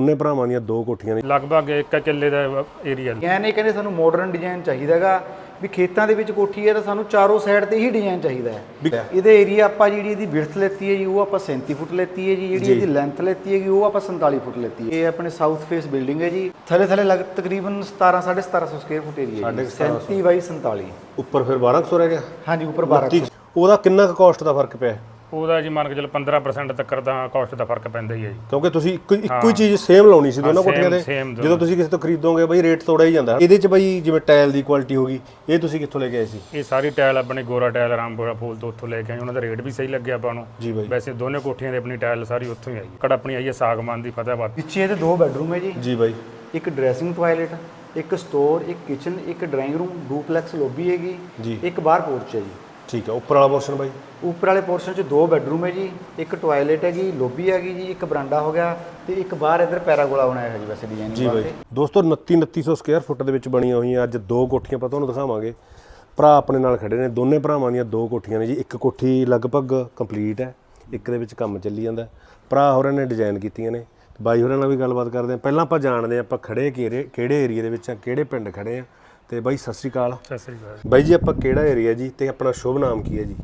ਉਹਨੇ ਭਰਾਵਾਂ ਦੀਆਂ ਦੋ ਕੋਠੀਆਂ ਨੇ। ਲਗਭਗ 1 ਕਿੱਲੇ ਦਾ ਏਰੀਆ ਇਹ ਕਹਿੰਦੇ ਸਾਨੂੰ ਮਾਡਰਨ ਡਿਜ਼ਾਈਨ ਚਾਹੀਦਾਗਾ। ਵੀ ਖੇਤਾਂ ਦੇ ਵਿੱਚ ਕੋਠੀ ਹੈ ਤਾਂ ਸਾਨੂੰ ਚਾਰੋਂ ਸਾਈਡ ਤੇ ਹੀ ਡਿਜ਼ਾਈਨ ਚਾਹੀਦਾ ਹੈ। ਇਹਦੇ ਏਰੀਆ ਆਪਾਂ ਜਿਹੜੀ ਇਹਦੀ ਵਿਡਥ ਲੈਤੀ ਹੈ ਜੀ ਉਹ ਆਪਾਂ 37 ਫੁੱਟ ਲੈਤੀ ਹੈ ਜੀ। ਜਿਹੜੀ ਇਹਦੀ ਲੈਂਥ ਲੈਤੀ ਹੈਗੀ ਉਹ ਆਪਾਂ 47 ਫੁੱਟ ਲੈਤੀ ਹੈ। ਇਹ ਆਪਣੇ ਸਾਊਥ ਫੇਸ ਬਿਲਡਿੰਗ ਹੈ ਜੀ। ਥੱਲੇ ਥੱਲੇ ਲੱਗ ਤਕਰੀਬਨ 17 1750 ਸਕੁਅਰ ਫੁੱਟ ਏਰੀਆ ਹੈ ਜੀ। 37 ਬਾਈ 47 ਉੱਪਰ ਫਿਰ 1200 ਰਹਿ ਗਿਆ? ਹਾਂਜੀ ਉੱਪਰ 12 30 ਉਹਦਾ ਕਿੰਨਾ ਕੁ ਕਾਸਟ ਦਾ ਫ਼ਰਕ ਪਿਆ? ਉਹਦਾ ਜੀ ਮੰਨ ਕੇ ਚੱਲ 15% ਤੱਕ ਦਾ ਕਾਸਟ ਦਾ ਫ਼ਰਕ ਪੈਂਦਾ ਹੀ ਹੈ ਜੀ। ਕਿਉਂਕਿ ਤੁਸੀਂ ਇੱਕੋ ਇੱਕੋ ਹੀ। ਚੀਜ਼ ਸੇਮ ਲਾਉਣੀ ਸੀ ਦੋਨੋਂ ਕੋਠੀਆਂ ਦੇ same ਦੋਨੋਂ। ਜਦੋਂ ਤੁਸੀਂ ਕਿਸੇ ਤੋਂ ਖਰੀਦੋਗੇ ਬਈ ਰੇਟ ਥੋੜਾ ਹੀ ਜਾਂਦਾ। ਇਹਦੇ ਚ ਬਈ ਜਿਵੇਂ ਟਾਇਲ ਦੀ ਕੁਆਲਿਟੀ ਹੋਗੀ ਇਹ ਤੁਸੀਂ ਕਿੱਥੋਂ ਲੈ ਕੇ ਆਏ ਸੀ? ਇਹ ਸਾਰੀ ਟਾਇਲ ਆਪਣੀ ਗੋਰਾ ਟਾਇਲ ਰਾਮਪੁਰਾ ਫੂਲ ਤੋਂ ਉੱਥੋਂ ਲੈ ਕੇ ਆਏ। ਉਹਨਾਂ ਦਾ ਰੇਟ ਵੀ ਸਹੀ ਲੱਗਿਆ ਆਪਾਂ ਨੂੰ। ਜੀ ਬਾਈ। ਵੈਸੇ ਦੋਨੇ ਕੋਠੀਆਂ ਦੇ ਆਪਣੀ ਟਾਇਲ ਸਾਰੀ ਉੱਥੋਂ ਹੀ ਆਈ ਕੜ ਆਪਣੀ ਆਈ ਹੈ ਸਾਗਮਾਨ ਦੀ ਫਤਿਹਾਬਾਦ। ਪਿੱਛੇ ਇਹਦੇ ਦੋ ਬੈਡਰੂਮ ਹੈ ਜੀ। ਜੀ ਬਾਈ। ਇੱਕ ਡਰੈਸਿੰਗ ਟਾਇਲਟ ਇੱਕ ਸਟੋਰ ਇੱਕ ਕਿਚਨ ਇੱਕ ਡਰਾਇੰਗ ਰੂਮ ਡੂਪਲੈਕਸ ਲੌਬੀ ਹੈਗੀ। ਜੀ। ਇੱਕ ਬਾਹਰ ਪੋਰਚ ਹੈ ਜੀ। ਠੀਕ ਹੈ ਉੱਪਰ ਵਾਲਾ ਪੋਰਸ਼ਨ ਬਾਈ? ਉੱਪਰ ਵਾਲੇ ਪੋਰਸ਼ਨ 'ਚ ਦੋ ਬੈਡਰੂਮ ਹੈ ਜੀ ਇੱਕ ਟਾਇਲਟ ਹੈਗੀ ਲੌਬੀ ਹੈਗੀ ਜੀ ਇੱਕ ਬਰਾਂਡਾ ਹੋ ਗਿਆ ਤੇ ਇੱਕ ਬਾਹਰ ਇੱਧਰ ਪੈਰਾਗੋਲਾ ਬਣਾਇਆ ਹੈ ਜੀ ਵੈਸੇ ਡਿਜ਼ਾਈਨ ਜੀ ਬਾਈ। ਦੋਸਤੋ 29 2900 ਸਕੁਅਰ ਫੁੱਟ ਦੇ ਵਿੱਚ ਬਣੀਆਂ ਹੋਈਆਂ ਅੱਜ ਦੋ ਕੋਠੀਆਂ ਆਪਾਂ ਤੁਹਾਨੂੰ ਦਿਖਾਵਾਂਗੇ। ਭਰਾ ਆਪਣੇ ਨਾਲ ਖੜੇ ਨੇ ਦੋਨੇ ਭਰਾਵਾਂ ਦੀਆਂ ਦੋ ਕੋਠੀਆਂ ਨੇ ਜੀ। ਇੱਕ ਕੋਠੀ ਲਗਭਗ ਕੰਪਲੀਟ ਹੈ ਇੱਕ ਦੇ ਵਿੱਚ ਕੰਮ ਚੱਲੀ ਜਾਂਦਾ ਹੈ। ਭਰਾ ਹੋਰਾਂ ਨੇ ਡਿਜ਼ਾਈਨ ਕੀਤੀਆਂ ਨੇ। ਬਾਈ ਹੋਰਾਂ ਨਾਲ ਵੀ ਗੱਲਬਾਤ ਕਰਦੇ ਹਾਂ। ਪਹਿਲਾਂ ਆਪਾਂ ਜਾਣਦੇ ਹਾਂ ਆਪਾਂ ਖੜੇ ਕਿਹੜੇ ਕਿਹੜੇ ਏਰੀਆ ਦੇ ਵਿੱਚ ਆ ਕਿਹੜੇ ਪਿੰਡ ਖੜੇ ਆ। ਤੇ ਬਾਈ ਸਤਿ ਸ਼੍ਰੀ ਅਕਾਲ। ਸਤਿ ਸ੍ਰੀ ਅਕਾਲ। ਬਾਈ ਜੀ ਆਪਾਂ ਕਿਹੜਾ ਏਰੀਆ ਜੀ ਤੇ ਆਪਣਾ ਸ਼ੁਭ ਨਾਮ ਕੀ ਹੈ ਜੀ?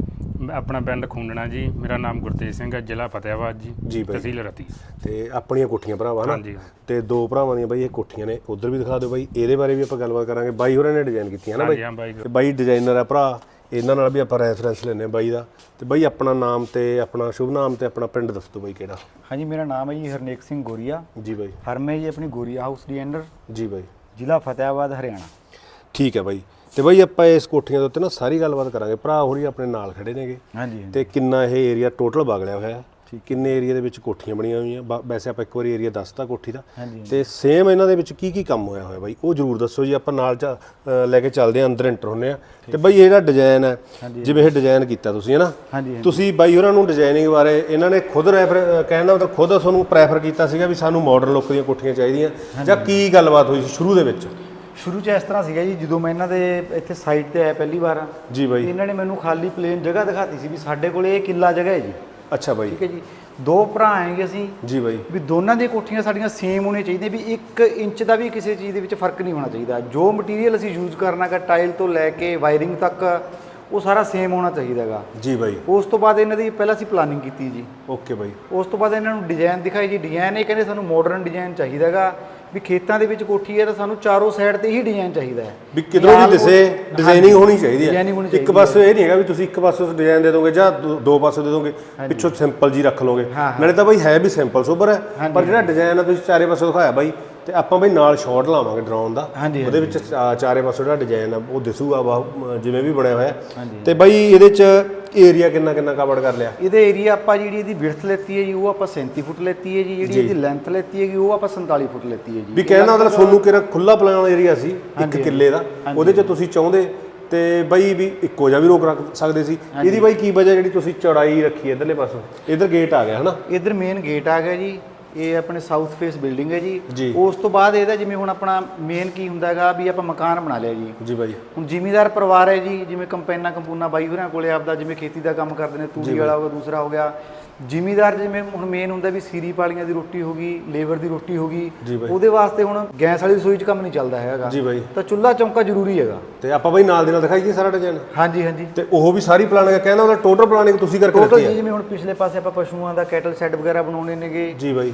ਮੈਂ ਆਪਣਾ ਪਿੰਡ ਖੂੰਡਣਾ ਜੀ। ਮੇਰਾ ਨਾਮ ਗੁਰਤੇਜ ਸਿੰਘ ਹੈ ਜ਼ਿਲ੍ਹਾ ਫਤਿਹਾਬਾਦ ਜੀ ਜੀ ਬਾਈ। ਤਹਿਸੀਲ ਰਤੀ। ਤੇ ਆਪਣੀਆਂ ਕੋਠੀਆਂ ਭਰਾਵਾ ਹਨਾ? ਹਾਂਜੀ ਤੇ ਦੋ ਭਰਾਵਾਂ ਦੀਆਂ ਬਾਈ ਇਹ ਕੋਠੀਆਂ ਨੇ। ਉਧਰ ਵੀ ਦਿਖਾ ਦਿਓ ਬਾਈ। ਇਹਦੇ ਬਾਰੇ ਵੀ ਆਪਾਂ ਗੱਲਬਾਤ ਕਰਾਂਗੇ। ਬਾਈ ਹੋਰਾਂ ਨੇ ਡਿਜ਼ਾਈਨ ਕੀਤੀਆਂ ਨਾ ਬਾਈ? ਹਾਂਜੀ ਹਾਂ ਬਾਈ ਤੇ ਬਾਈ ਡਿਜ਼ਾਈਨਰ ਆ ਭਰਾ। ਇਹਨਾਂ ਨਾਲ ਵੀ ਆਪਾਂ ਰੈਫਰੈਂਸ ਲੈਨੇ ਆ ਬਾਈ ਦਾ। ਤੇ ਬਾਈ ਆਪਣਾ ਨਾਮ ਤੇ ਆਪਣਾ ਸ਼ੁਭ ਨਾਮ ਤੇ ਆਪਣਾ ਪਿੰਡ ਦੱਸ ਦਿਓ ਬਾਈ ਕਿਹੜਾ। ਹਾਂਜੀ ਮੇਰਾ ਨਾਮ ਹੈ ਜੀ ਹਰਨੇਕ ਸਿੰਘ ਗੋਰੀਆ। ਜੀ ਬਾਈ। ਫਰਮ ਹੈ ਜੀ ਆਪਣੀ ਗੋਰੀਆ ਹਾਊਸ ਡਿਜ਼ਾਈਨਰ ਜੀ ਬਾਈ। ਜ਼ਿਲ੍ਹਾ ਫਤਿਹਾਬਾਦ ਹਰਿਆਣਾ। ਠੀਕ ਹੈ ਬਾਈ। ਤੇ ਬਾਈ ਆਪਾਂ ਇਸ ਕੋਠੀਆਂ ਦੇ ਉੱਤੇ ਨਾ ਸਾਰੀ ਗੱਲਬਾਤ ਕਰਾਂਗੇ। ਭਰਾ ਹੋਰੀ ਆਪਣੇ ਨਾਲ ਖੜੇ ਨੇਗੇ। ਹਾਂਜੀ ਤੇ ਕਿੰਨਾ ਇਹ ਏਰੀਆ ਟੋਟਲ ਵਗਲਿਆ ਹੋਇਆ। ਹੈ ਕਿੰਨੇ ਏਰੀਆ ਦੇ ਵਿੱਚ ਕੋਠੀਆਂ ਬਣੀਆਂ ਹੋਈਆਂ। ਬਾ- ਵੈਸੇ ਆਪਾਂ ਇੱਕ ਵਾਰੀ ਏਰੀਆ ਦੱਸਤਾ ਕੋਠੀ ਦਾ। ਤੇ ਸੇਮ ਇਹਨਾਂ ਦੇ ਵਿੱਚ ਕੀ ਕੀ ਕੰਮ ਹੋਇਆ ਹੋਇਆ ਬਾਈ? ਉਹ ਜਰੂਰ ਦੱਸੋ ਜੀ। ਆਪਾਂ ਨਾਲ ਚ ਅ, ਲੈ ਕੇ ਚੱਲਦੇ ਆਂ ਅੰਦਰ ਐਂਟਰ ਹੁੰਨੇ ਆ ਤੇ ਬਾਈ ਇਹ ਜਿਹੜਾ ਡਿਜ਼ਾਈਨ ਹੈ ਜਿਵੇਂ ਇਹ ਡਿਜ਼ਾਈਨ ਕੀਤਾ ਤੁਸੀਂ ਹੈ ਨਾ? ਹਾਂਜੀ ਹਾਂਜੀ। ਤੁਸੀਂ ਬਾਈ ਹੋਰਾਂ ਨੂੰ ਡਿਜ਼ਾਈਨਿੰਗ ਬਾਰੇ ਇਹਨਾਂ ਨੇ ਖੁਦ ਰੈਫਰ ਕਹਿਣ ਮਤਲਬ ਖੁਦ ਤੁਹਾਨੂੰ ਪ੍ਰੈਫਰ ਕੀਤਾ ਸੀਗਾ ਵੀ ਸਾਨੂੰ ਮਾਡਰਨ ਲੁੱਕ ਦੀਆਂ ਕੋਠੀਆਂ ਚਾਹੀਦੀਆਂ। ਜਾਂ ਕੀ ਗੱਲਬਾਤ ਹੋਈ ਸੀ ਸ਼ੁਰੂ ਦੇ ਵਿੱਚ? ਸ਼ੁਰੂ 'ਚ ਇਸ ਤਰ੍ਹਾਂ ਸੀਗਾ ਜੀ ਜਦੋਂ ਮੈਂ ਇਹਨਾਂ ਦੇ ਇੱਥੇ ਸਾਈਟ ਤੇ ਆਇਆ ਪਹਿਲੀ ਵਾਰ ਜੀ ਬਾਈ। ਇਹਨਾਂ ਨੇ ਮੈਨੂੰ ਖਾਲੀ ਪਲੇਨ ਜਗ੍ਹਾ ਦਿਖਾਤੀ ਸੀ ਵੀ ਸਾਡੇ ਕੋਲੇ ਇਹ ਕਿੱਲਾ ਜਗ੍ਹਾ ਹੈ ਜੀ। ਅੱਛਾ ਬਾਈ। ਠੀਕ ਹੈ ਜੀ। ਦੋ ਭਰਾ ਆਏਗੇ ਅਸੀਂ ਜੀ ਬਾਈ। ਵੀ ਦੋਨਾਂ ਦੀਆਂ ਕੋਠੀਆਂ ਸਾਡੀਆਂ ਸੇਮ ਹੋਣੀਆਂ ਚਾਹੀਦੀਆਂ ਵੀ 1 ਇੰਚ ਦਾ ਵੀ ਕਿਸੇ ਚੀਜ਼ ਦੇ ਵਿੱਚ ਫ਼ਰਕ ਨਹੀਂ ਹੋਣਾ ਚਾਹੀਦਾ। ਜੋ ਮਟੀਰੀਅਲ ਅਸੀਂ ਯੂਜ਼ ਕਰਨਾ ਹੈ ਟਾਈਲ ਤੋਂ ਲੈ ਕੇ ਵਾਇਰਿੰਗ ਤੱਕ ਉਹ ਸਾਰਾ ਸੇਮ ਹੋਣਾ ਚਾਹੀਦਾ ਹੈਗਾ। ਜੀ ਬਾਈ। ਉਸ ਤੋਂ ਬਾਅਦ ਇਹਨਾਂ ਦੀ ਪਹਿਲਾਂ ਅਸੀਂ ਪਲਾਨਿੰਗ ਕੀਤੀ ਜੀ। ਓਕੇ ਬਾਈ। ਉਸ ਤੋਂ ਬਾਅਦ ਇਹਨਾਂ ਨੂੰ ਡਿਜ਼ਾਈਨ ਦਿਖਾਈ ਜੀ। ਡਿਜ਼ਾਈਨ ਇਹ ਕਹਿੰਦੇ ਸਾਨੂੰ ਮਾਡਰਨ ਡਿਜ਼ਾਈਨ ਚਾਹੀਦਾ ਹੈਗਾ। ਵੀ ਖੇਤਾਂ ਦੇ ਵਿੱਚ ਕੋਠੀ ਹੈ ਤਾਂ ਸਾਨੂੰ ਚਾਰੋਂ ਸਾਈਡ ਤੇ ਹੀ ਡਿਜ਼ਾਈਨ ਚਾਹੀਦਾ ਹੈ। ਵੀ ਕਿਧਰੋਂ ਵੀ ਦਿਸੇ ਡਿਜ਼ਾਈਨਿੰਗ ਹੋਣੀ ਚਾਹੀਦੀ Designing ਹੈ ਹੋਣੀ ਇੱਕ ਚਾਹੀਦੀ ਪਾਸੇ ਇਹ ਨਹੀਂ ਹੈਗਾ ਵੀ ਤੁਸੀਂ ਇੱਕ ਪਾਸੇ ਡਿਜ਼ਾਈਨ ਦੇ ਦੋਗੇ ਜਾਂ ਦੋ- ਦੋ ਪਾਸੇ ਦੇ ਦੋਗੇ ਪਿੱਛੋਂ ਸਿੰਪਲ ਜੀ ਰੱਖ ਲੋਗੇ ਹਾਂ, ਹਾਂ। ਨਾਲੇ ਤਾਂ ਬਾਈ ਹੈ ਵੀ ਸਿੰਪਲ ਸੋਬਰ ਹੈ। ਪਰ ਜਿਹੜਾ ਡਿਜ਼ਾਈਨ ਆ ਤੁਸੀਂ ਚਾਰੇ ਪਾਸੇ ਦਿਖਾਇਆ ਬਾਈ ਤੇ ਆਪਾਂ ਬਈ ਨਾਲ ਸ਼ਾਟ ਲਾਵਾਂਗੇ ਡਰਾਉਣ ਦਾ। ਉਹਦੇ ਵਿੱਚ ਚਾਰੇ ਪਾਸੇ ਜਿਹੜਾ ਡਿਜ਼ਾਈਨ ਆ ਉਹ ਦਿਸੂਗਾ ਵਾ ਜਿਵੇਂ ਵੀ ਬਣਿਆ ਹੋਇਆ। ਤੇ ਬਾਈ ਇਹਦੇ ਚ ਏਰੀਆ ਕਿੰਨਾ ਕਿੰਨਾ ਕਵਰ ਕਰ ਲਿਆ? ਇਹਦੇ ਏਰੀਆ ਆਪਾਂ ਜਿਹੜੀ ਇਹਦੀ ਵਿਡਥ ਲੈਤੀ ਹੈ ਜੀ ਉਹ ਆਪਾਂ 37 ਫੁੱਟ ਲੈਤੀ ਹੈ ਜੀ ਜਿਹੜੀ ਇਹਦੀ ਲੈਂਥ ਲੈਤੀ ਹੈਗੀ ਉਹ ਆਪਾਂ 47 ਫੁੱਟ ਲੈਤੀ ਹੈ ਜੀ। ਵੀ ਕਹਿਣ ਦਾ ਮਤਲਬ ਤੁਹਾਨੂੰ ਕਿਹੜਾ ਖੁੱਲਾ ਪਲਾਨ ਏਰੀਆ ਸੀ ਇੱਕ ਕਿੱਲੇ ਦਾ। ਉਹਦੇ ਚ ਤੁਸੀਂ ਚਾਹੁੰਦੇ ਤੇ ਬਈ ਵੀ ਇੱਕੋ ਜਿਹਾ ਵੀ ਰੋਕ ਰੱਖ ਸਕਦੇ ਸੀ। ਇਹਦੀ ਬਾਈ ਕੀ ਵਜ੍ਹਾ ਜਿਹੜੀ ਤੁਸੀਂ ਚੌੜਾਈ ਰੱਖੀ ਇਧਰਲੇ ਪਾਸੋਂ? ਇਧਰ ਗੇਟ ਆ ਗਿਆ ਹਨਾ? ਇਧਰ ਮੇਨ ਗੇਟ ਆ ਗਿਆ ਜੀ। ਇਹ ਆਪਣੇ ਸਾਊਥ ਫੇਸ ਬਿਲਡਿੰਗ ਹੈ ਜੀ। ਉਸ ਤੋਂ ਬਾਅਦ ਇਹਦਾ ਜਿਵੇਂ ਹੁਣ ਆਪਣਾ ਮੇਨ ਕੀ ਹੁੰਦਾ ਹੈਗਾ ਵੀ ਆਪਾਂ ਮਕਾਨ ਬਣਾ ਲਿਆ ਜੀ। ਜੀ ਬਾਈ। ਹੁਣ ਜ਼ਿਮੀਦਾਰ ਪਰਿਵਾਰ ਹੈ ਜੀ ਜਿਵੇਂ ਕੰਪੈਨਾ ਕੰਪੂਨਾ ਬਾਈ ਹੋਰਾਂ ਕੋਲੇ ਆਪਦਾ ਜਿਵੇਂ ਖੇਤੀ ਦਾ ਕੰਮ ਕਰਦੇ ਨੇ ਤੂੜੀ ਵਾਲਾ ਹੋ ਗਿਆ ਦੂਸਰਾ ਹੋ ਗਿਆ। ਜ਼ਿਮੀਦਾਰ ਜਿਵੇਂ ਹੁਣ ਮੇਨ ਹੁੰਦਾ ਵੀ ਸੀਰੀ ਪਾਲੀਆਂ ਦੀ ਰੋਟੀ ਹੋ ਗਈ ਲੇਬਰ ਦੀ ਰੋਟੀ ਹੋ ਗਈ ਜੀ ਬਾਈ। ਉਹਦੇ ਵਾਸਤੇ ਹੁਣ ਗੈਸ ਵਾਲੀ ਰਸੋਈ 'ਚ ਕੰਮ ਨਹੀਂ ਚੱਲਦਾ ਹੈਗਾ। ਜੀ ਬਾਈ। ਤਾਂ ਚੁੱਲ੍ਹਾ ਚੌਂਕਾ ਜ਼ਰੂਰੀ ਹੈਗਾ। ਤੇ ਆਪਾਂ ਬਈ ਨਾਲ ਦੇ ਨਾਲ ਦਿਖਾਈਏ ਸਾਰਾ ਡਿਜ਼ਾਈਨ ਹਾਂਜੀ ਹਾਂਜੀ। ਤੇ ਉਹ ਵੀ ਸਾਰੀ ਪਲਾਨਿੰਗ ਕਹਿੰਦਾ ਉਹਦਾ ਟੋਟਲ ਪਲਾਨਿੰਗ ਤੁਸੀਂ ਕਰਕੇ ਟੋਟਲ ਦਿੱਤੀ ਹੈ ਜਿਵੇਂ ਹੁਣ ਪਿਛਲੇ ਪਾਸੇ ਆਪਾਂ ਪਸ਼ੂਆਂ ਦਾ ਕੈਟਲ ਸ਼ੈੱਡ ਵਗੈਰਾ ਬਣਾਉਣੇ ਨੇਗੇ। ਜੀ ਬਾਈ।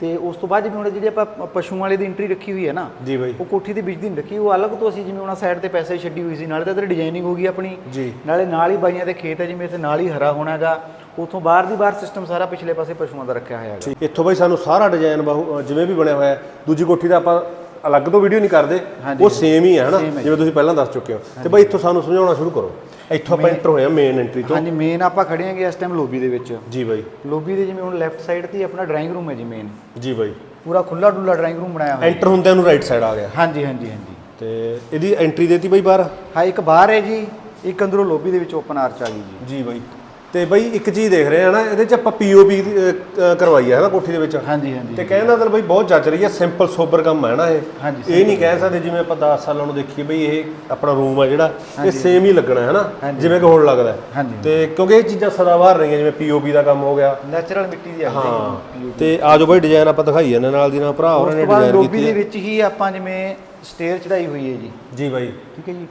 ਤੇ ਉਸ ਤੋਂ ਬਾਅਦ ਜਿਵੇਂ ਹੁਣ ਜਿਹੜੀ ਆਪਾਂ ਪ- ਪਸ਼ੂਆਂ ਵਾਲੇ ਦੀ ਐਂਟਰੀ ਰੱਖੀ ਹੋਈ ਹੈ ਨਾ ਜੀ ਬਾਈ। ਉਹ ਕੋਠੀ ਦੇ ਵਿੱਚ ਦੀ ਨਹੀਂ ਰੱਖੀ ਉਹ ਅਲੱਗ ਤੋਂ ਅਸੀਂ ਜਿਵੇਂ ਉਹਨਾਂ ਸਾਈਡ ਤੇ ਪੈਸੇ ਛੱਡੀ ਹੋਈ ਸੀ ਨਾਲੇ ਤਾਂ ਇੱਧਰ ਡਿਜ਼ਾਈਨਿੰਗ ਹੋ ਗਈ ਆਪਣੀ। ਜੀ। ਨਾਲੇ ਨਾਲ ਹੀ ਬਾਈਆਂ ਦੇ ਖੇਤ ਹੈ ਜਿਵੇਂ ਇੱਥੇ ਨਾਲ ਹੀ ਹਰਾ ਹੋਣਾ ਹੈਗਾ। ਉਥੋਂ ਬਾਹਰ ਦੀ ਬਾਹਰ ਸਿਸਟਮ ਸਾਰਾ ਪਿਛਲੇ ਪਾਸੇ ਪਸ਼ੂਆਂ ਦਾ ਰੱਖਿਆ ਹੋਇਆ ਠੀਕ ਇੱਥੋਂ ਬਾਈ ਸਾਨੂੰ ਸਾਰਾ ਡਿਜ਼ਾਈਨ ਜਿਵੇਂ ਵੀ ਬਣਿਆ ਹੋਇਆ ਹੈ, ਦੂਜੀ ਕੋਠੀ ਦਾ ਆਪਾਂ ਅਲੱਗ ਤੋਂ ਵੀਡੀਓ ਨਹੀਂ ਕਰਦੇ ਉਹ ਸੇਮ ਹੀ ਹੈ ਹਨਾ? ਜਿਵੇਂ ਤੁਸੀਂ ਪਹਿਲਾਂ ਦੱਸ ਚੁੱਕੇ ਹੋ। ਤੇ ਬਾਈ ਇੱਥੋਂ ਸਾਨੂੰ ਸਮਝਾਉਣਾ ਸ਼ੁਰੂ ਕਰੋ। ਇੱਥੋਂ ਆਪਾਂ ਐਂਟਰ ਹੋਏ ਆ ਮੇਨ ਐਂਟਰੀ ਤੋਂ। ਹਾਂਜੀ ਮੇਨ ਆਪਾਂ ਖੜੇ ਹਾਂਗੇ ਇਸ ਟਾਈਮ ਲੋਬੀ ਦੇ ਵਿੱਚ। ਜੀ ਬਾਈ। ਲੋਬੀ ਦੇ ਜਿਵੇਂ ਹੁਣ ਲੈਫਟ ਸਾਈਡ ਤੇ ਹੀ ਆਪਣਾ ਡਰਾਇੰਗ ਰੂਮ ਹੈ ਜੀ ਮੇਨ ਜੀ ਬਾਈ। ਪੂਰਾ ਖੁੱਲਾ ਡੁੱਲਾ ਡਰਾਇੰਗ ਰੂਮ ਬਣਾਇਆ ਹੋਇਆ। ਐਂਟਰ ਹੁੰਦਿਆਂ ਨੂੰ ਰਾਈਟ ਸਾਈਡ ਆ ਗਿਆ। ਹਾਂਜੀ ਹਾਂਜੀ ਹਾਂਜੀ। ਤੇ ਇਹਦੀ ਐਂਟਰੀ ਦੇਤੀ ਬਾਈ ਬਾਹਰ? ਹਾਂ ਇੱਕ ਬਾਹਰ ਹੈ ਜੀ ਇੱਕ ਅੰਦਰੋਂ ਲੋਬੀ ਦੇ ਵਿੱਚ ਓਪਨ ਆਰਚ ਆ ਗਈ ਜੀ। ਜੀ ਬਾਈ। ਤੇ ਬਈ ਇੱਕ ਚੀਜ਼ ਦੇਖ ਰਹੇ ਆ ਨਾ ਇਹਦੇ ਚ ਆਪਾਂ ਪੀਓਪੀ ਕਰਵਾਈ ਹੈ ਨਾ ਕੋਠੀ ਦੇ ਵਿੱਚ। ਹਾਂਜੀ ਹਾਂਜੀ ਤੇ ਕਹਿਣ ਦਾ ਮਤਲਬ ਬਈ ਬਹੁਤ ਜੱਜ ਰਹੀ ਹੈ ਸਿੰਪਲ ਸੋਬਰ ਕੰਮ ਹੈ ਨਾ ਇਹ। ਇਹ ਨਹੀਂ ਕਹਿ ਸਕਦੇ ਜਿਵੇਂ ਆਪਾਂ 10 ਸਾਲਾਂ ਨੂੰ ਦੇਖੀਏ ਬਈ ਇਹ ਆਪਣਾ ਰੂਮ ਆ ਜਿਹੜਾ ਇਹ ਸੇਮ ਹੀ ਲੱਗਣਾ ਹੈ ਨਾ ਜਿਵੇਂ ਕਿ ਹੁਣ ਲੱਗਦਾ ਹੈ। ਤੇ ਕਿਉਂਕਿ ਇਹ ਚੀਜ਼ਾਂ ਸਦਾ ਬਾਹਰ ਰਹੀਆਂ ਜਿਵੇਂ ਪੀਓਪੀ ਦਾ ਕੰਮ ਹੋ ਗਿਆ। ਨੈਚੁਰਲ ਮਿੱਟੀ ਦੀ ਆ ਹਾਂ ਤੇ ਆਜੋ ਬਈ ਡਿਜ਼ਾਈਨ ਆਪਾਂ ਦਿਖਾਈ ਜਾਂਦੇ ਨਾਲ ਦੀ ਨਾਲ ਭਰਾ ਹੋਰਾਂ ਨੇ ਤੋਂ ਬਾਅਦ ਡਿਜ਼ਾਈਨ ਲੋਬੀ ਕੀਤੀ ਦੇ ਹੈ। ਵਿੱਚ ਹੀ ਆਪਾਂ ਜਿਵੇਂ ਸਟੇਅਰ ਚੜਾਈ ਹੋਈ ਹੈ ਜੀ। ਜੀ ਬਾਈ। ਠੀਕ ਹੈ ਜੀ।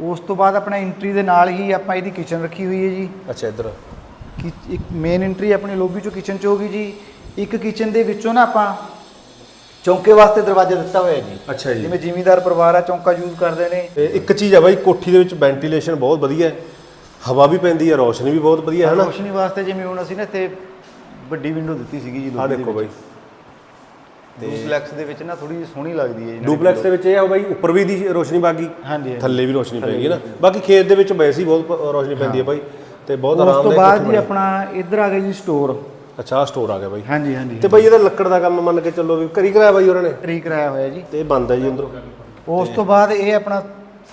ਉਸ ਤੋਂ ਬਾਅਦ ਆਪਣਾ ਐਂਟਰੀ ਦੇ ਨਾਲ ਹੀ ਆਪਾਂ ਇਹਦੀ ਕਿਚਨ ਰੱਖੀ ਹੋਈ ਹੈ ਜੀ। ਅੱਛਾ ਇੱਧਰ। ਕਿ ਇੱਕ ਮੇਨ ਐਂਟਰੀ ਆਪਣੀ ਲੋਬੀ ਚੋਂ ਕਿਚਨ ਚ ਹੋਗੀ ਜੀ। ਇੱਕ ਕਿਚਨ ਦੇ ਵਿੱਚੋਂ ਨਾ ਆਪਾਂ ਚੌਂਕੇ ਵਾਸਤੇ ਦਰਵਾਜ਼ਾ ਦਿੱਤਾ ਹੋਇਆ ਜੀ। ਅੱਛਾ ਜੀ। ਜਿਵੇਂ ਜ਼ਿਮੀਂਦਾਰ ਪਰਿਵਾਰ ਆ ਚੌਂਕਾ ਯੂਜ਼ ਕਰਦੇ ਨੇ। ਤੇ ਇੱਕ ਚੀਜ਼ ਆ ਬਾਈ ਕੋਠੀ ਦੇ ਵਿੱਚ ਵੈਂਟੀਲੇਸ਼ਨ ਬਹੁਤ ਵਧੀਆ ਹੈ। ਹਵਾ ਵੀ ਪੈਂਦੀ ਹੈ ਰੋਸ਼ਨੀ ਵੀ ਬਹੁਤ ਵਧੀਆ ਹੈ ਨਾ ਰੋਸ਼ਨੀ ਵਾਸਤੇ ਜਿਵੇਂ ਹੁਣ ਅਸੀਂ ਨਾ ਇੱਥੇ ਵੱਡੀ ਵਿੰਡੋ ਦਿੱਤੀ ਸੀਗੀ ਜੀ ਆ ਦੇ ਦੇਖੋ ਬਾਈ। ਡੁਪਲੈਕਸ ਦੇ ਵਿੱਚ ਨਾ ਥੋੜੀ ਜਿਹੀ ਸੋਹਣੀ ਲੱਗਦੀ ਹੈ ਜੀ ਡੁਪਲੈਕਸ ਦੇ ਵਿੱਚ ਇਹ ਆ ਬਾਈ ਉੱਪਰ ਵੀ ਦੀ ਰੋਸ਼ਨੀ ਬਾਗੀ। ਹਾਂਜੀ ਹਾਂਜੀ। ਥੱਲੇ ਵੀ ਰੋਸ਼ਨੀ ਪੈਗੀ ਨਾ। ਬਾਕੀ ਖੇਤ ਦੇ ਵਿੱਚ ਵੈਸੇ ਹੀ ਬਹੁਤ ਪ- ਰੋਸ਼ਨੀ ਪੈਂਦੀ ਹੈ। ਬਾਈ। ਤੇ ਬਹੁਤ ਉਸ ਤੋਂ ਬਾਅਦ ਜੀ। ਆਪਣਾ ਇੱਧਰ ਆ ਗਿਆ ਜੀ ਸਟੋਰ ਅੱਛਾ ਸਟੋਰ ਆ ਗਿਆ ਬਾਈ। ਹਾਂਜੀ ਹਾਂਜੀ ਤੇ ਬਾਈ ਇਹਦਾ ਲੱਕੜ ਦਾ ਕੰਮ ਮੰਨ ਕੇ ਚੱਲੋ ਵੀ ਕਰੀ ਕਰਾਇਆ ਬਾਈ ਉਹਨਾਂ ਨੇ? ਟਰੀ ਕਰਾਇਆ ਹੋਇਆ ਜੀ। ਤੇ ਬੰਦ ਹੈ ਜੀ ਅੰਦਰੋਂ। ਉਸ ਤੋਂ ਬਾਅਦ ਇਹ ਆਪਣਾ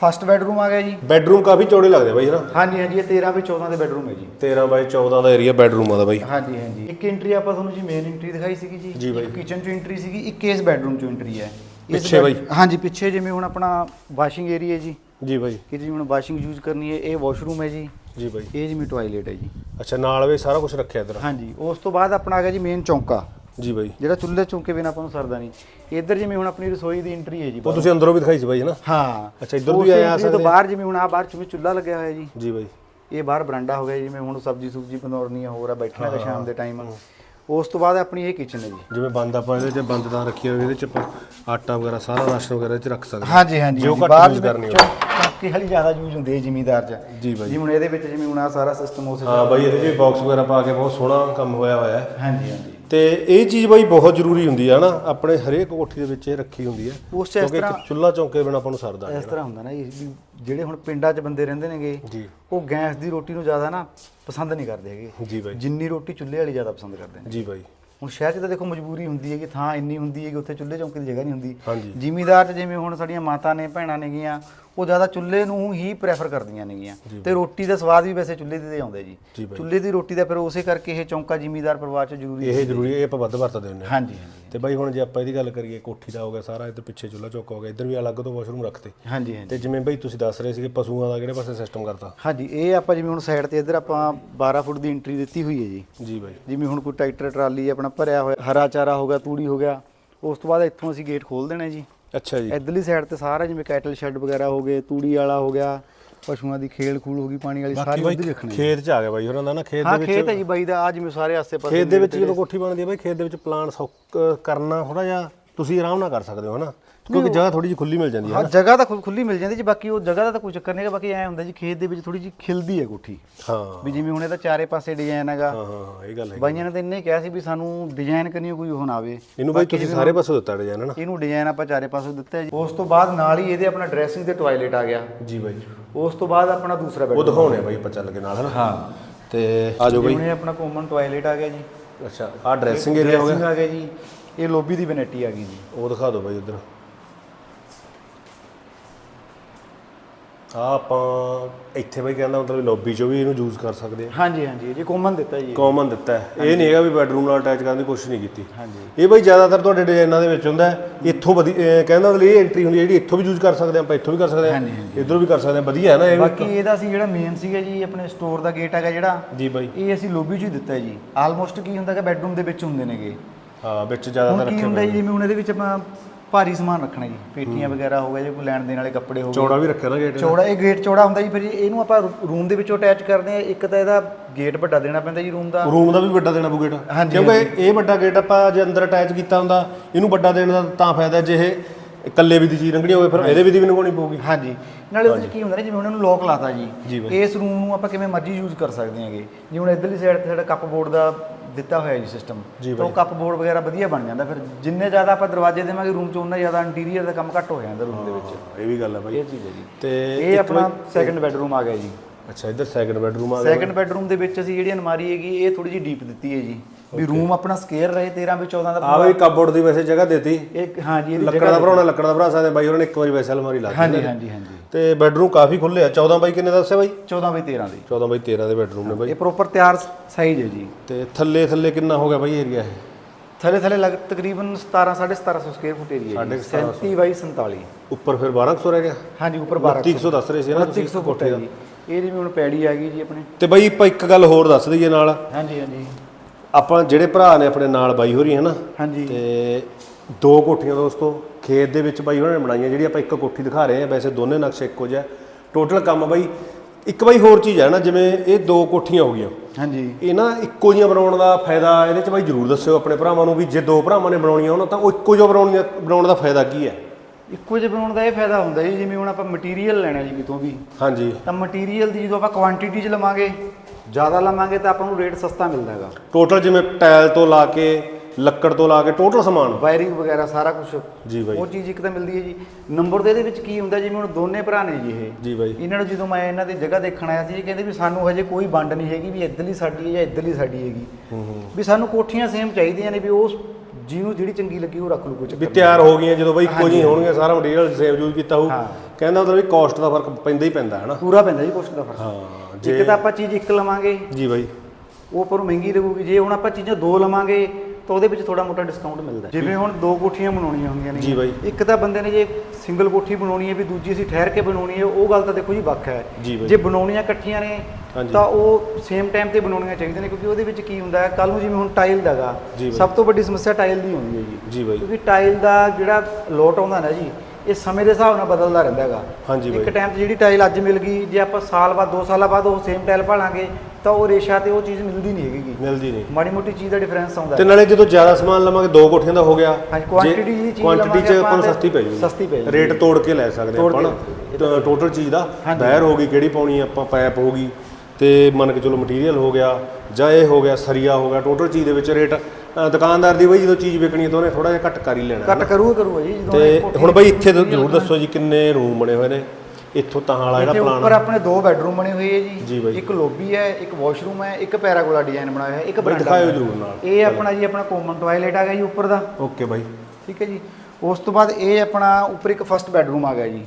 ਫਸਟ ਬੈਡਰੂਮ ਆ ਗਿਆ ਜੀ। ਬੈੱਡਰੂਮ ਕਾਫੀ ਚੌੜੇ ਲੱਗਦੇ ਬਾਈ ਹਨਾ? ਹਾਂਜੀ ਹਾਂਜੀ ਇਹ 13 ਵੀ 14 ਦੇ ਬੈਡਰੂਮ ਹੈ ਜੀ। 13 ਬਾਈ 14 ਦਾ ਏਰੀਆ ਬੈੱਡਰੂਮਾਂ ਦਾ ਬਾਈ। ਹਾਂਜੀ ਹਾਂਜੀ। ਇੱਕ ਐਂਟਰੀ ਆਪਾਂ ਤੁਹਾਨੂੰ ਜੀ ਮੇਨ ਐਂਟਰੀ ਦਿਖਾਈ ਸੀਗੀ ਜੀ। ਜੀ ਬਾਈ। ਕਿਚਨ ਚ ਐਂਟਰੀ ਸੀਗੀ ਇੱਕ ਇਸ ਬੈਡਰੂਮ ਚ ਐਂਟਰੀ ਹੈ। ਪਿੱਛੇ ਬਾਈ। ਹਾਂਜੀ ਪਿੱਛੇ ਜਿਵੇਂ ਹੁਣ ਆਪਣਾ ਵਾਸ਼ਿੰਗ ਏਰੀਆ ਜੀ। ਜੀ ਬਾਈ। ਕਿ ਜੀ ਹੁਣ ਵਾਸ਼ਿੰਗ ਯੂਜ਼ ਕਰਨੀ ਹੈ ਇਹ ਵਾਸ਼ਰੂਮ ਹੈ ਜੀ। ਜੀ ਬਾਈ। ਇਹ ਜਿਵੇਂ ਟਾਇਲਟ ਹੈ ਜੀ। ਅੱਛਾ ਨਾਲ ਵੀ ਸਾਰਾ ਕੁਝ ਰੱਖਿਆ ਇੱਧਰ। ਹਾਂਜੀ ਉਸ ਤੋਂ ਬਾਅਦ ਆਪਣਾ ਆ ਗਿਆ ਜੀ ਮੇਨ ਚੌਂਕਾ। ਜੀ ਬਾਈ। ਜਿਹੜਾ ਚੁੱਲ੍ਹੇ ਚੌਂਕੇ ਬਿਨਾਂ ਆਪਾਂ ਨੂੰ ਸਰਦਾ ਨਹੀਂ। ਇੱਧਰ ਜਿਵੇਂ ਹੁਣ ਆਪਣੀ ਰਸੋਈ ਦੀ ਐਂਟਰੀ ਹੈ ਜੀ ਉਹ ਤੁਸੀਂ ਅੰਦਰੋਂ ਵੀ ਦਿਖਾਈ ਸੀ ਬਾਈ ਹਨਾ? ਹਾਂ। ਅੱਛਾ, ਇੱਧਰ ਵੀ ਉਸ ਆਏ ਆ entry ਤੋਂ ਸਕਦੇ? ਬਾਹਰ ਜਿਵੇਂ ਹੁਣ ਆ ਬਾਹਰ ਚੁੱਲ੍ਹਾ ਲੱਗਿਆ ਹੋਇਆ ਜੀ। ਜੀ ਬਾਈ। ਇਹ ਬਾਹਰ ਬਰਾਂਡਾ ਹੋ ਗਿਆ ਜਿਵੇਂ ਹੁਣ ਸਬਜ਼ੀ ਸੁਬਜ਼ੀ ਬਣਾਉਣੀ ਹੋਰ ਆ ਬੈਠਣਾ ਹੈ ਸ਼ਾਮ ਦੇ ਟਾਈਮ ਉਸ ਤੋਂ ਬਾਅਦ ਆਪਣੀ ਇਹ ਕਿਚਨ ਹੈ ਜੀ। ਜਿਵੇਂ ਬੰਦ ਆਪਾਂ ਇਹਦੇ 'ਚ ਬੰਦ ਤਾਂ ਰੱਖੀ ਹੋਈ ਇਹਦੇ 'ਚ ਆਪਾਂ ਆਟਾ ਵਗੈਰਾ ਸਾਰਾ ਰਾਸ਼ਨ ਵਗੈਰਾ ਇਹ 'ਚ ਰੱਖ ਸਕਦੇ ਹਾਂ। ਹਾਂਜੀ ਹਾਂਜੀ ਜੇ ਘੱਟ use ਕਰਨੀ ਚੌ- ਚੌਂਕੀ ਵਾਲੀ ਜ਼ਿਆਦਾ ਯੂਜ਼ ਹੁੰਦੀ ਹੈ ਜ਼ਿਮੀਦਾਰ ਚ। ਜੀ ਬਾਈ। ਜੀ ਹੁਣ ਇਹਦੇ ਵਿੱਚ ਜਿਵੇਂ ਹੁਣ ਆ ਸਾਰਾ ਸਿਸਟਮ ਉਸ ਹਾਂ ਬਾਈ ਇਹਦੇ 'ਚ ਵੀ ਬਾਕਸ ਵਗੈਰਾ ਪਾ ਕੇ ਬਹੁਤ ਸੋਹਣਾ ਕੰਮ ਹੋਇਆ ਹੋਇਆ ਹੈ। ਹਾਂਜੀ ਹਾਂਜੀ। ਤੇ ਇਹ ਚੀਜ਼ ਬਾਈ ਬਹੁਤ ਜ਼ਰੂਰੀ ਹੁੰਦੀ ਹੈ ਨਾ ਆਪਣੇ ਹਰੇਕ ਕੋਠੀ ਦੇ ਵਿੱਚ ਇਹ ਰੱਖੀ ਹੁੰਦੀ ਹੈ ਉਸ 'ਚ ਇਸ ਕਿਉਂਕਿ ਤਰ੍ਹਾਂ- ਚੌਂਕੇ ਬਿਨਾਂ ਆਪਾਂ ਨੂੰ ਸਰਦਾ ਨਹੀਂ ਇਸ ਤਰ੍ਹਾਂ ਹੁੰਦਾ ਨਾ ਜੀ ਵੀ ਜਿਹੜੇ ਹੁਣ ਪਿੰਡਾਂ 'ਚ ਬੰਦੇ ਰਹਿੰਦੇ ਨੇਗੇ ਜੀ। ਉਹ ਗੈਸ ਦੀ ਰੋਟੀ ਨੂੰ ਜ਼ਿਆਦਾ ਨਾ ਪਸੰਦ ਨਹੀਂ ਕਰਦੇ ਹੈਗੇ। ਜੀ ਬਾਈ। ਜਿੰਨੀ ਰੋਟੀ ਚੁੱਲ੍ਹੇ ਵਾਲੀ ਜ਼ਿਆਦਾ ਪਸੰਦ ਕਰਦੇ ਨੇ। ਜੀ ਬਾਈ। ਹੁਣ ਸ਼ਹਿਰ 'ਚ ਤਾਂ ਦੇਖੋ ਮਜਬੂਰੀ ਹੁੰਦੀ ਹੈ ਕਿ ਥਾਂ ਇੰਨੀ ਹੁੰਦੀ ਹੈ ਕਿ ਉੱਥੇ ਚੁੱਲ੍ਹੇ ਚੌਂਕੇ ਦੀ ਜਗ੍ਹਾ ਨਹੀਂ ਹੁੰਦੀ। ਹਾਂਜੀ। ਜ਼ਿਮੀਦਾਰ 'ਚ ਜਿਵੇਂ ਹੁਣ ਸਾਡੀਆਂ ਮਾਤਾ ਨੇ ਭੈਣਾਂ ਨੇਗੀਆਂ ਉਹ ਜ਼ਿਆਦਾ ਚੁੱਲ੍ਹੇ ਨੂੰ ਹੀ ਪ੍ਰੈਫਰ ਕਰਦੀਆਂ ਨੇਗੀਆਂ। ਤੇ ਰੋਟੀ ਦਾ ਸਵਾਦ ਵੀ ਵੈਸੇ ਚੁੱਲ੍ਹੇ ਦੇ ਤੇ ਆਉਂਦਾ ਜੀ। ਚੁੱਲ੍ਹੇ ਦੀ ਰੋਟੀ ਦਾ ਫਿਰ ਉਸੇ ਕਰਕੇ ਇਹ ਚੌਂਕਾ ਜ਼ਿਮੀਦਾਰ ਪਰਿਵਾਰ 'ਚ ਜ਼ਰੂਰੀ ਇਹ ਜ਼ਰੂਰੀ ਇਹ ਆਪਾਂ ਵੱਧ ਵਰਤਦੇ ਹੁੰਦੇ ਹਾਂ। ਹਾਂਜੀ ਹਾਂਜੀ। ਤੇ ਬਾਈ ਹੁਣ ਜੇ ਆਪਾਂ ਇਹਦੀ ਗੱਲ ਕਰੀਏ ਕੋਠੀ ਦਾ ਹੋ ਗਿਆ ਸਾਰਾ ਇੱਧਰ ਪਿੱਛੇ ਚੁੱਲ੍ਹਾ ਚੌਂਕਾ ਹੋ ਗਿਆ ਇੱਧਰ ਵੀ ਅਲੱਗ ਤੋਂ ਵਾਸ਼ਰੂਮ ਰੱਖਤੇ। ਹਾਂਜੀ ਹਾਂਜੀ। ਤੇ ਜਿਵੇਂ ਬਾਈ ਤੁਸੀਂ ਦੱਸ ਰਹੇ ਸੀਗੇ ਪਸ਼ੂਆਂ ਦਾ ਕਿਹੜੇ ਪਾਸੇ ਸਿਸਟਮ ਕਰਤਾ? ਹਾਂਜੀ ਇਹ ਆਪਾਂ ਜਿਵੇਂ ਹੁਣ ਸਾਈਡ ਤੇ ਇੱਧਰ ਆਪਾਂ 12 ਫੁੱਟ ਦੀ ਐਂਟਰੀ ਦਿੱਤੀ ਹੋਈ ਹੈ ਜੀ। ਜੀ ਬਾਈ। ਜਿਵੇਂ ਹੁਣ ਕੋਈ ਟਰੈਕਟਰ ਟਰਾਲੀ ਆਪਣਾ ਭਰਿਆ ਹੋਇਆ ਹਰਾ ਚਾਰਾ ਹੋ ਗਿਆ ਤੂੜੀ ਹੋ ਗਿਆ ਉਸ ਤੋਂ ਬਾਅਦ ਇੱਥੋਂ ਅਸੀਂ ਗੇਟ ਖੋਲ ਦੇਣਾ ਜੀ। ਅੱਛਾ ਜੀ। ਇਧਰਲੀ ਸਾਈਡ ਤੇ ਸਾਰਾ ਜਿਵੇਂ ਕੈਟਲ ਸ਼ੈੱਡ ਵਗੈਰਾ ਹੋ ਗਏ ਤੂੜੀ ਵਾਲਾ ਹੋ ਗਿਆ ਪਸ਼ੂਆਂ ਦੀ ਖੇਲ ਖੂਲ ਹੋ ਗਈ ਪਾਣੀ ਵਾਲੀ ਸਾਰੀ ਉੱਧਰ ਹੀ ਰੱਖਣੀ ਖੇਤ 'ਚ ਆ ਗਿਆ ਬਾਈ ਉਹਨਾਂ ਦਾ ਨਾ ਖੇਤ ਹਾਂ ਦੇ ਖੇਤ ਵਿੱਚ ਹੈ ਜੀ ਬਾਈ ਦਾ ਆ ਜਿਵੇਂ ਸਾਰੇ ਆਸੇ ਪਾਸੇ ਖੇਤ ਦੇ ਵਿੱਚ ਜਦੋਂ ਕੋਠੀ ਬਣਦੀ ਹੈ ਬਾਈ ਖੇਤ ਦੇ ਵਿੱਚ ਪਲਾਨ ਸੌਕ ਕਰਨਾ ਥੋੜਾ ਜਿਹਾ ਤੁਸੀਂ ਆਰਾਮ ਨਾਲ ਕਰ ਸਕਦੇ ਹੋ ਹਨਾ? ਕਿਉਂਕਿ ਜਗ੍ਹਾ ਥੋੜੀ ਜਿਹੀ ਖੁੱਲੀ ਮਿਲ ਜਾਂਦੀ ਹੈ ਹਾਂ ਜਗ੍ਹਾ ਤਾਂ ਖੁੱਲੀ ਮਿਲ ਜਾਂਦੀ ਜੀ ਬਾਕੀ ਉਹ ਜਗ੍ਹਾ ਦਾ ਤਾਂ ਕੋਈ ਚੱਕਰ ਨਹੀਂ ਹੈਗਾ ਬਾਕੀ ਐ ਹੁੰਦਾ ਜੀ ਖੇਤ ਦੇ ਵਿੱਚ ਥੋੜੀ ਜਿਹੀ ਖਿਲਦੀ ਹੈ ਕੋਠੀ। ਹਾਂ। ਵੀ ਜਿਵੇਂ ਹੁਣ ਇਹਦਾ ਚਾਰੇ ਪਾਸੇ ਡਿਜ਼ਾਈਨ ਹੈਗਾ। ਹਾਂ ਹਾਂ ਇਹ ਗੱਲ ਹੈ ਬਾਈਆਂ ਨੇ ਤਾਂ ਇੰਨੇ ਕਿਹਾ ਸੀ ਵੀ ਸਾਨੂੰ ਡਿਜ਼ਾਈਨ ਕਰਨੀ ਕੋਈ ਉਹ ਨਾ ਆਵੇ। ਇਹਨੂੰ ਬਾਈ ਤੁਸੀਂ ਸਾਰੇ ਪਾਸੇ ਦਿੱਤਾ ਡਿਜ਼ਾਈਨ ਹਨਾ? ਇਹਨੂੰ ਡਿਜ਼ਾਈਨ ਆਪਾਂ ਚਾਰੇ ਪਾਸੇ ਦਿੱਤਾ ਹੈ ਜੀ। ਉਸ ਤੋਂ ਬਾਅਦ ਨਾਲ ਹੀ ਇਹਦੇ ਆਪਣਾ ਡਰੈਸਿੰਗ ਤੇ ਟਾਇਲਟ ਆ ਗਿਆ। ਜੀ ਬਾਈ। ਉਸ ਤੋਂ ਬਾਅਦ ਆਪਣਾ ਦੂਸਰਾ ਉਹ ਬੈੱਡ ਦਿਖਾਉਣੇ ਆ ਬਾਈ ਆਪਾਂ ਚੱਲ ਕੇ ਨਾਲ ਹਨਾ? ਹਾਂ। ਤੇ ਆ ਜਾਓ ਬਾਈ। ਹੁਣ ਇਹ ਆਪਣਾ ਕਾਮਨ ਟਾਇਲਟ ਆ ਗਿਆ ਜੀ। ਅੱਛਾ ਆ ਡਰੈਸਿੰਗ ਏਰੀਆ ਹੋ ਡਰੈਸਿੰਗ ਗਿਆ ਆ ਗਿਆ ਜੀ। ਇਹ ਲੋਬੀ ਦੀ ਵੈਨਿਟੀ ਆ ਗਈ ਜੀ। ਉਹ ਦਿਖਾ ਦਿਓ ਬਾਈ ਉਧਰ। ਆ ਆਪਾਂ ਇੱਥੇ ਬਾਈ ਕਹਿੰਦਾ ਮਤਲਬ ਲੌਬੀ 'ਚੋਂ ਵੀ ਇਹਨੂੰ ਯੂਜ਼ ਕਰ ਸਕਦੇ ਆ। ਹਾਂਜੀ ਹਾਂਜੀ ਜੀ ਕਾਮਨ ਦਿੱਤਾ ਜੀ। ਕਾਮਨ ਦਿੱਤਾ ਹੈ। ਇਹ ਨਹੀਂ ਹੈਗਾ ਵੀ ਬੈਡਰੂਮ ਨਾਲ ਅਟੈਚ ਕਰਨ ਦੀ ਕੋਸ਼ਿਸ਼ ਨਹੀਂ ਕੀਤੀ। ਹਾਂਜੀ। ਇਹ ਬਾਈ ਜ਼ਿਆਦਾਤਰ ਤੁਹਾਡੇ ਡਿਜ਼ਾਈਨਾਂ ਦੇ ਵਿੱਚ ਹੁੰਦਾ ਹੈ। ਇੱਥੋਂ ਵਧੀ ਅਹ ਕਹਿੰਦਾ ਮਤਲਬ ਇਹ ਐਂਟਰੀ ਹੁੰਦੀ ਹੈ ਜਿਹੜੀ ਇੱਥੋਂ ਵੀ ਯੂਜ਼ ਕਰ ਸਕਦੇ ਹਾਂ ਆਪਾਂ ਇੱਥੋਂ ਵੀ ਕਰ ਸਕਦੇ ਹਾਂ ਹਾਂਜੀ, ਇੱਧਰੋਂ ਵੀ ਕਰ ਸਕਦੇ ਹਾਂ ਵਧੀਆ ਹੈ ਨਾ ਇਹ ਵੀ। ਬਾਕੀ ਇਹਦਾ ਸੀ ਜਿਹੜਾ ਮੇਨ ਸੀਗਾ ਜੀ ਆਪਣੇ ਸਟੋਰ ਦਾ ਗੇਟ ਹੈਗਾ ਜਿਹੜਾ ਜੀ ਬਾਈ। ਇਹ ਅਸੀਂ ਲੋਬੀ 'ਚ ਹੀ ਦਿੱਤਾ ਜੀ। ਆਲਮੋਸਟ ਕੀ ਹੁੰਦਾ ਕਿ ਬੈੱਡਰੂਮ ਦੇ ਵਿੱਚ ਹੁੰਦੇ ਨੇਗੇ। ਹਾਂ ਵਿੱਚ ਜ਼ਿਆਦਾਤਰ ਹੁਣ ਕੀ ਰੱਖੇ ਹੁੰਦਾ ਜੀ ਜਿਵੇਂ ਹੁਣ ਇਹਦੇ ਵਿੱਚ ਆਪਾਂ ਭਾਰੀ ਸਮਾਨ ਰੱਖਣਾ ਜੀ ਪੇਟੀਆਂ ਵਗੈਰਾ ਹੋ ਗਿਆ ਜੇ ਕੋਈ ਲੈਣ ਦੇਣ ਵਾਲੇ ਕੱਪੜੇ ਹੋ ਗਏ। ਚੌੜਾ ਵੀ ਰੱਖਿਆ ਨਾ ਗੇਟ ਚੌੜਾ ਇਹ ਗੇਟ ਚੌੜਾ ਹੁੰਦਾ ਜੀ ਫਿਰ ਇਹਨੂੰ ਆਪਾਂ ਰੂਮ ਦੇ ਵਿੱਚੋਂ ਅਟੈਚ ਕਰਦੇ ਆ ਇੱਕ ਤਾਂ ਇਹਦਾ ਗੇਟ ਵੱਡਾ ਦੇਣਾ ਪੈਂਦਾ ਜੀ ਰੂਮ ਦਾ। ਰੂਮ ਦਾ ਵੀ ਵੱਡਾ ਦੇਣਾ ਪਊ ਗੇਟ ਹਾਂਜੀ, ਕਿਉਂਕਿ ਇਹ ਵੱਡਾ ਗੇਟ ਆਪਾਂ ਜੇ ਅੰਦਰ ਅਟੈਚ ਕੀਤਾ ਹੁੰਦਾ ਇਹਨੂੰ ਵੱਡਾ ਦੇਣ ਦਾ ਤਾਂ ਫਾਇਦਾ ਜੇ ਇਹ ਇਕੱਲੇ ਵੀ ਦੀ ਚੀਜ਼ ਲੰਘਣੀ ਹੋਵੇ ਫਿਰ ਇਹਦੇ ਵੀ ਦੀ ਵੀ ਲੰਘਾਉਣੀ ਪਊਗੀ। ਹਾਂਜੀ। ਨਾਲੇ ਉਹਦੇ 'ਚ ਕੀ ਹੁੰਦਾ ਨਾ ਜਿਵੇਂ ਉਹਨਾਂ ਨੂੰ ਲੋਕ ਲਾਤਾ ਜੀ ਜੀ ਬਾਈ। ਇਸ ਰੂਮ ਨੂੰ ਆਪਾਂ ਕਿਵੇਂ ਮਰਜ਼ੀ ਯੂਜ਼ ਕਰ ਸਕਦੇ ਹਾਂਗੇ। ਜਿਵੇਂ ਹੁਣ ਇਧਰਲੀ ਸਾਈਡ ਤੇ ਸਾਡਾ ਕੱਪ ਬੋਰਡ ਦਾ ਦਿੱਤਾ ਹੋਇਆ ਜੀ ਸਿਸਟਮ ਜੀ ਤਾਂ ਕੱਪ ਬੋਰਡ ਵਗੈਰਾ ਵਧੀਆ ਬਣ ਜਾਂਦਾ। ਫਿਰ ਜਿੰਨੇ ਜ਼ਿਆਦਾ ਆਪਾਂ ਦਰਵਾਜ਼ੇ ਦੇਵਾਂਗੇ ਰੂਮ 'ਚ ਉਨਾ ਜ਼ਿਆਦਾ ਇੰਟੀਰੀਅਰ ਦਾ ਕੰਮ ਘੱਟ ਹੋ ਜਾਂਦਾ ਰੂਮ ਦੇ ਵਿੱਚ। ਇਹ ਵੀ ਗੱਲ ਹੈ ਬਾਈ। ਇਹ ਚੀਜ਼ ਹੈ ਜੀ। ਤੇ ਇਹ ਆਪਣਾ ਸੈਕੰਡ ਬੈਡਰੂਮ ਆ ਗਿਆ ਜੀ। ਅੱਛਾ ਇੱਧਰ ਸੈਕੰਡ ਬੈਡਰੂਮ ਆ ਗਿਆ ਸੈਕੰਡ ਬੈਡਰੂਮ ਦੇ ਵਿੱਚ ਅਸੀਂ ਜਿਹੜੀ ਅਲਮਾਰੀ ਹੈਗੀ ਇਹ ਥੋੜੀ ਜਿਹੀ ਡੀਪ ਦਿੱਤੀ ਹੈ ਜੀ। ਵੀ ਰੂਮ ਆਪਣਾ ਸਕੇਅਰ ਰਹੇ 13 ਵੀ 14 ਦਾ ਆ ਬਈ ਕਬੋਰਡ ਦੀ ਵੈਸੇ ਜਗ੍ਹਾ ਦੇਤੀ। ਇੱਕ ਹਾਂਜੀ ਇਹਦੀ ਲੱਕੜ ਦਾ ਭਰਾਉਣਾ ਲੱਕੜ ਦਾ ਭਰਾ ਸਕਦੇ ਬਾਈ ਉਹਨਾਂ ਨੇ ਇੱਕ ਵਾਰੀ ਵੈਸੇ ਅਲਮਾਰੀ ਲਾ ਦਿੱਤੀ ਹਾਂਜੀ ਹਾਂਜੀ ਹਾਂਜੀ। ਤੇ ਬੈਡਰੂਮ ਕਾਫੀ ਖੁੱਲੇ ਆ। 14 ਬਾਈ ਕਿੰਨੇ ਦਾ ਦੱਸਿਆ ਬਾਈ? 14 ਬਾਈ 13 ਦੀ। 14 ਬਾਈ 13 ਦੇ ਬੈਡਰੂਮ ਨੇ ਬਾਈ। ਇਹ ਪ੍ਰੋਪਰ ਤਿਆਰ ਸਾਈਜ਼ ਹੈ ਜੀ। ਤੇ ਥੱਲੇ ਥੱਲੇ ਕਿੰਨਾ ਹੋ ਗਿਆ ਬਾਈ ਏਰੀਆ ਇਹ? ਥੱਲੇ ਥੱਲੇ ਲੱਗ ਤਕਰੀਬਨ 17 1750 ਸਕੁਅਰ ਫੁੱਟ ਏਰੀਆ ਹੈ 37 ਬਾਈ 47 ਉੱਪਰ ਫਿਰ 1200 ਰਹਿ ਗਿਆ? ਹਾਂਜੀ ਉੱਪਰ 12 3100 ਦੱਸ ਰਹੇ ਸੀ ਨਾ ਤੁਸੀਂ 3100 ਫੁੱਟ ਹੈ ਜੀ। ਇਹ ਜਿਵੇਂ ਹੁਣ ਪੈੜੀ ਆ ਗਈ ਜੀ ਆਪਣੇ। ਤੇ ਬਾਈ ਆਪਾਂ ਇੱਕ ਗੱਲ ਹੋਰ ਦੱਸ ਦਈਏ ਨਾਲ। ਹਾਂਜੀ ਹਾਂਜੀ। ਆਪਾਂ ਜਿਹੜੇ ਭਰਾ ਨੇ ਆਪਣੇ ਨਾਲ ਬਾਈ ਹੋਰੀ ਹੈ ਨਾ ਹਾਂਜੀ। ਤੇ ਦੋ ਕੋਠੀਆਂ ਦੋਸਤੋ ਖੇਤ ਦੇ ਵਿੱਚ ਬਾਈ ਉਹਨਾਂ ਨੇ ਬਣਾਈਆਂ ਜਿਹੜੀ ਆਪਾਂ ਇੱਕ ਕੋਠੀ ਦਿਖਾ ਰਹੇ ਹਾਂ ਵੈਸੇ ਦੋਨੇ ਨਕਸ਼ੇ ਇੱਕੋ ਜਿਹਾ। ਟੋਟਲ ਕੰਮ ਬਾਈ ਇੱਕ ਬਾਈ ਹੋਰ ਚੀਜ਼ ਹੈ ਨਾ ਜਿਵੇਂ ਇਹ ਦੋ ਕੋਠੀਆਂ ਹੋ ਗਈਆਂ। ਹਾਂਜੀ। ਇਹ ਨਾ ਇੱਕੋ ਜਿਹੀਆਂ ਬਣਾਉਣ ਦਾ ਫਾਇਦਾ ਇਹਦੇ ਚ ਬਾਈ ਜਰੂਰ ਦੱਸਿਓ ਆਪਣੇ ਭਰਾਵਾਂ ਨੂੰ ਵੀ ਜੇ ਦੋ ਭਰਾਵਾਂ ਨੇ ਬਣਾਉਣੀਆਂ ਉਹਨਾਂ ਤਾਂ ਉਹ ਇੱਕੋ ਜਿਹਾ ਬਣਾਉਣੀਆਂ ਬਣਾਉਣ ਦਾ ਫਾਇਦਾ ਕੀ ਹੈ? ਇੱਕੋ ਜਿਹੇ ਬਣਾਉਣ ਦਾ ਇਹ ਫਾਇਦਾ ਹੁੰਦਾ ਜੀ ਜਿਵੇਂ ਹੁਣ ਆਪਾਂ ਮਟੀਰੀਅਲ ਲੈਣਾ ਜੀ ਕਿਤੋਂ ਵੀ। ਹਾਂਜੀ। ਤਾਂ ਮਟੀਰੀਅਲ ਦੀ ਜਦੋਂ ਆਪਾਂ ਕੁਆਂਟੀਟੀ 'ਚ ਲਵਾਂਗੇ ਜ਼ਿਆਦਾ ਲਵਾਂਗੇ ਤਾਂ ਆਪਾਂ ਨੂੰ ਰੇਟ ਸਸਤਾ ਮਿਲਦਾ ਹੈਗਾ ਟੋਟਲ ਜਿਵੇਂ ਟਾਇਲ ਤੋਂ ਲਾ ਕੇ ਲੱਕੜ ਤੋਂ ਲਾ ਕੇ ਟੋਟਲ ਸਮਾਨ। ਵਾਇਰਿੰਗ ਵਗੈਰਾ ਸਾਰਾ ਕੁਝ ਜੀ ਬਾਈ। ਉਹ ਚੀਜ਼ ਇੱਕ ਤਾਂ ਮਿਲਦੀ ਹੈ ਜੀ। ਨੰਬਰ ਦੇ ਇਹਦੇ ਵਿੱਚ ਕੀ ਹੁੰਦਾ ਜਿਵੇਂ ਹੁਣ ਦੋਨੇ ਭਰਾ ਨੇ ਜੀ ਇਹ। ਜੀ ਬਾਈ। ਇਹਨਾਂ ਨੂੰ ਜਦੋਂ ਮੈਂ ਇਹਨਾਂ ਦੀ ਜਗ੍ਹਾ ਦੇਖਣ ਆਇਆ ਸੀ ਇਹ ਕਹਿੰਦੇ ਵੀ ਸਾਨੂੰ ਹਜੇ ਕੋਈ ਵੰਡ ਨਹੀਂ ਹੈਗੀ ਵੀ ਇੱਧਰਲੀ ਸਾਡੀ ਹੈ ਜਾਂ ਇੱਧਰਲੀ ਸਾਡੀ ਹੈਗੀ। ਵੀ ਸਾਨੂੰ ਕੋਠੀਆਂ ਸੇਮ ਚਾਹੀਦੀਆਂ ਨੇ ਵੀ ਉਸ ਜਿਹਨੂੰ ਜਿਹੜੀ ਚੰਗੀ ਲੱਗੀ ਉਹ ਰੱਖ ਲੂ ਕੁਝ ਵੀ ਤਿਆਰ ਹੋ ਗਈਆਂ ਜਦੋਂ ਬਾਈ ਇੱਕੋ ਜਿਹੀਆਂ ਹੋਣਗੀਆਂ ਸਾਰਾ ਮਟੀਰੀਅਲ ਸੇਮ ਯੂਜ਼ ਕੀਤਾ ਹੋਊ। ਹਾਂ। ਕਹਿੰਦਾ ਮਤਲਬ ਵੀ ਕਾਸਟ ਦਾ ਫ਼ਰਕ ਪੈਂਦਾ ਹੀ ਪੈਂਦਾ ਹੈ ਨਾ ਪੂਰਾ ਪੈਂਦਾ ਜੀ ਕੋਸਟ ਦਾ ਫ਼ਰਕ। ਹਾਂ ਇੱਕ ਤਾਂ ਆਪਾਂ ਚੀਜ਼ ਇੱਕ ਲਵਾਂਗੇ। ਜੀ ਬਾਈ। ਉਹ ਨੂੰ ਮਹਿੰਗੀ ਲੱਗੂਗੀ। ਜੇ ਹੁਣ ਆਪਾਂ ਚੀਜ਼ਾਂ ਦੋ ਲਵਾਂਗੇ ਤਾਂ ਉਹਦੇ ਵਿੱਚ ਥੋੜਾ ਮੋਟਾ ਡਿਸਕਾਊਂਟ ਮਿਲਦਾ। ਜਿਵੇਂ ਹੁਣ ਦੋ ਕੋਠੀਆਂ ਬਣਾਉਣੀਆਂ ਹੁੰਦੀਆਂ ਨੇ ਜੀ ਬਾਈ। ਇੱਕ ਤਾਂ ਬੰਦੇ ਨੇ ਜੇ ਸਿੰਗਲ ਕੋਠੀ ਬਣਾਉਣੀ ਹੈ ਵੀ ਦੂਜੀ ਅਸੀਂ ਠਹਿਰ ਕੇ ਬਣਾਉਣੀ ਹੈ ਉਹ ਗੱਲ ਤਾਂ ਦੇਖੋ ਜੀ ਵੱਖ ਹੈ ਜੀ ਬਣਾਉਣੀਆਂ ਇਕੱਠੀਆਂ ਨੇ। ਤਾਂ ਉਹ ਸੇਮ ਟਾਈਮ ਤੇ ਬਣਾਉਣੀਆਂ ਚਾਹੀਦੀਆਂ ਨੇ ਕਿਉਂਕਿ ਉਹਦੇ ਵਿੱਚ ਕੀ ਹੁੰਦਾ ਹੈ ਕੱਲ ਨੂੰ ਜਿਵੇਂ ਹੁਣ ਟਾਈਲ ਦਾਗਾ। ਸਭ ਤੋਂ ਵੱਡੀ ਸਮੱਸਿਆ ਟਾਈਲ ਦੀ ਹੁੰਦੀ ਹੈ ਜੀ ਜੀ ਬਾਈ ਕਿਉਂਕਿ ਟਾਈਲ ਦਾ ਜਿਹੜਾ ਲੋਟ ਆਉਂਦਾ ਨਾ ਜੀ ਇਹ ਸਮੇਂ ਦੇ ਹਿਸਾਬ ਨਾਲ ਬਦਲਦਾ ਰਹਿੰਦਾ ਹੈਗਾ ਇੱਕ ਟਾਈਮ ਤੇ ਜਿਹੜੀ ਟਾਈਲ ਅੱਜ ਮਿਲ ਗਈ ਜੇ ਆਪਾਂ ਸਾਲ ਬਾਅਦ 2 ਸਾਲਾਂ ਬਾਅਦ ਉਹ ਸੇਮ ਟਾਈਲ ਭਾਲਾਂਗੇ ਤਾਂ ਉਹ ਰੇਸ਼ਾ ਤੇ ਉਹ ਚੀਜ਼ ਮਿਲਦੀ ਨਹੀਂ ਹੈਗੀ। ਮਿਲਦੀ ਨਹੀਂ। ਮਾੜੀ ਮੋਟੀ ਚੀਜ਼ ਦਾ ਡਿਫਰੈਂਸ ਆਉਂਦਾ। ਤੇ ਨਾਲੇ ਜਦੋਂ ਜ਼ਿਆਦਾ ਸਮਾਨ ਲਵਾਂਗੇ ਦੋ ਕੋਠੀਆਂ ਦਾ ਹੋ ਗਿਆ। ਹਾਂਜੀ, quantity ਦੀ ਚੀਜ਼ ਕੁਆਂਟੀਟੀ ਚ ਆਪਾਂ ਨੂੰ ਸਸਤੀ ਪੈ ਜੂਗੀ। ਸਸਤੀ ਪੈ ਜੂਗੀ। ਰੇਟ ਤੋੜ ਕੇ ਲੈ ਸਕਦੇ ਆਪਾਂ ਨਾ। ਟੋਟਲ ਚੀਜ਼ ਦਾ ਵਾਇਰ ਹੋ ਗਈ ਕਿਹੜੀ ਪਾਉਣੀ ਆਪਾਂ ਪਾਈਪ ਹੋ ਗਈ। ਤੇ ਮੰਨ ਕੇ ਚਲੋ ਮਟੀਰੀਅਲ ਹੋ ਗਿਆ ਜਾਂ ਇਹ ਹੋ ਗਿਆ ਸਰੀਆ ਹੋ ਗਿਆ ਟੋਟਲ ਚੀਜ਼ ਦੇ ਵਿੱਚ ਰੇਟ ਦੁਕਾਨਦਾਰ ਦੀ ਬਈ ਜਦੋਂ ਚੀਜ਼ ਵਿਕਣੀ ਹੈ ਤਾਂ ਉਹਨੇ ਥੋੜਾ ਜਿਹਾ ਘੱਟ ਕਰ ਹੀ ਲੈਣਾ ਕੱਟ ਕਰੂਗਾ ਕਰੂਗਾ ਜੀ ਜਦੋਂ ਤੇ ਹੁਣ ਬਈ ਇੱਥੇ ਜ਼ਰੂਰ ਦੱਸੋ ਜੀ ਕਿੰਨੇ ਰੂਮ ਬਣੇ ਹੋਏ ਨੇ। ਇੱਥੋਂ ਤਾਂ ਵਾਲਾ ਇੱਥੇ ਜਿਹੜਾ ਉੱਪਰ ਪਲਾਨ ਆਪਣੇ ਦੋ ਬੈੱਡਰੂਮ ਬਣੇ ਹੋਏ ਹੈ ਜੀ। ਬਾਈ। ਇੱਕ ਲੋਬੀ ਹੈ ਇੱਕ ਵਾਸ਼ਰੂਮ ਹੈ ਇੱਕ ਪੈਰਾਗੋਲਾ ਡਿਜ਼ਾਈਨ ਬਣਾਇਆ ਹੋਇਆ ਹੈ ਇੱਕ ਬਈ ਬਰਾਂਡਾ ਦਿਖਾਇਓ। ਜ਼ਰੂਰ ਨਾਲ। ਇਹ ਆਪਣਾ ਜੀ ਆਪਣਾ ਕਾਮਨ ਟਾਇਲਟ ਆ ਗਿਆ ਜੀ ਉੱਪਰ ਦਾ। ਓਕੇ ਬਾਈ। ਠੀਕ ਹੈ ਜੀ। ਉਸ ਤੋਂ ਬਾਅਦ ਇਹ ਆਪਣਾ ਉੱਪਰ ਇੱਕ ਫਸਟ ਬੈੱਡਰੂਮ ਆ ਗਿਆ ਜੀ।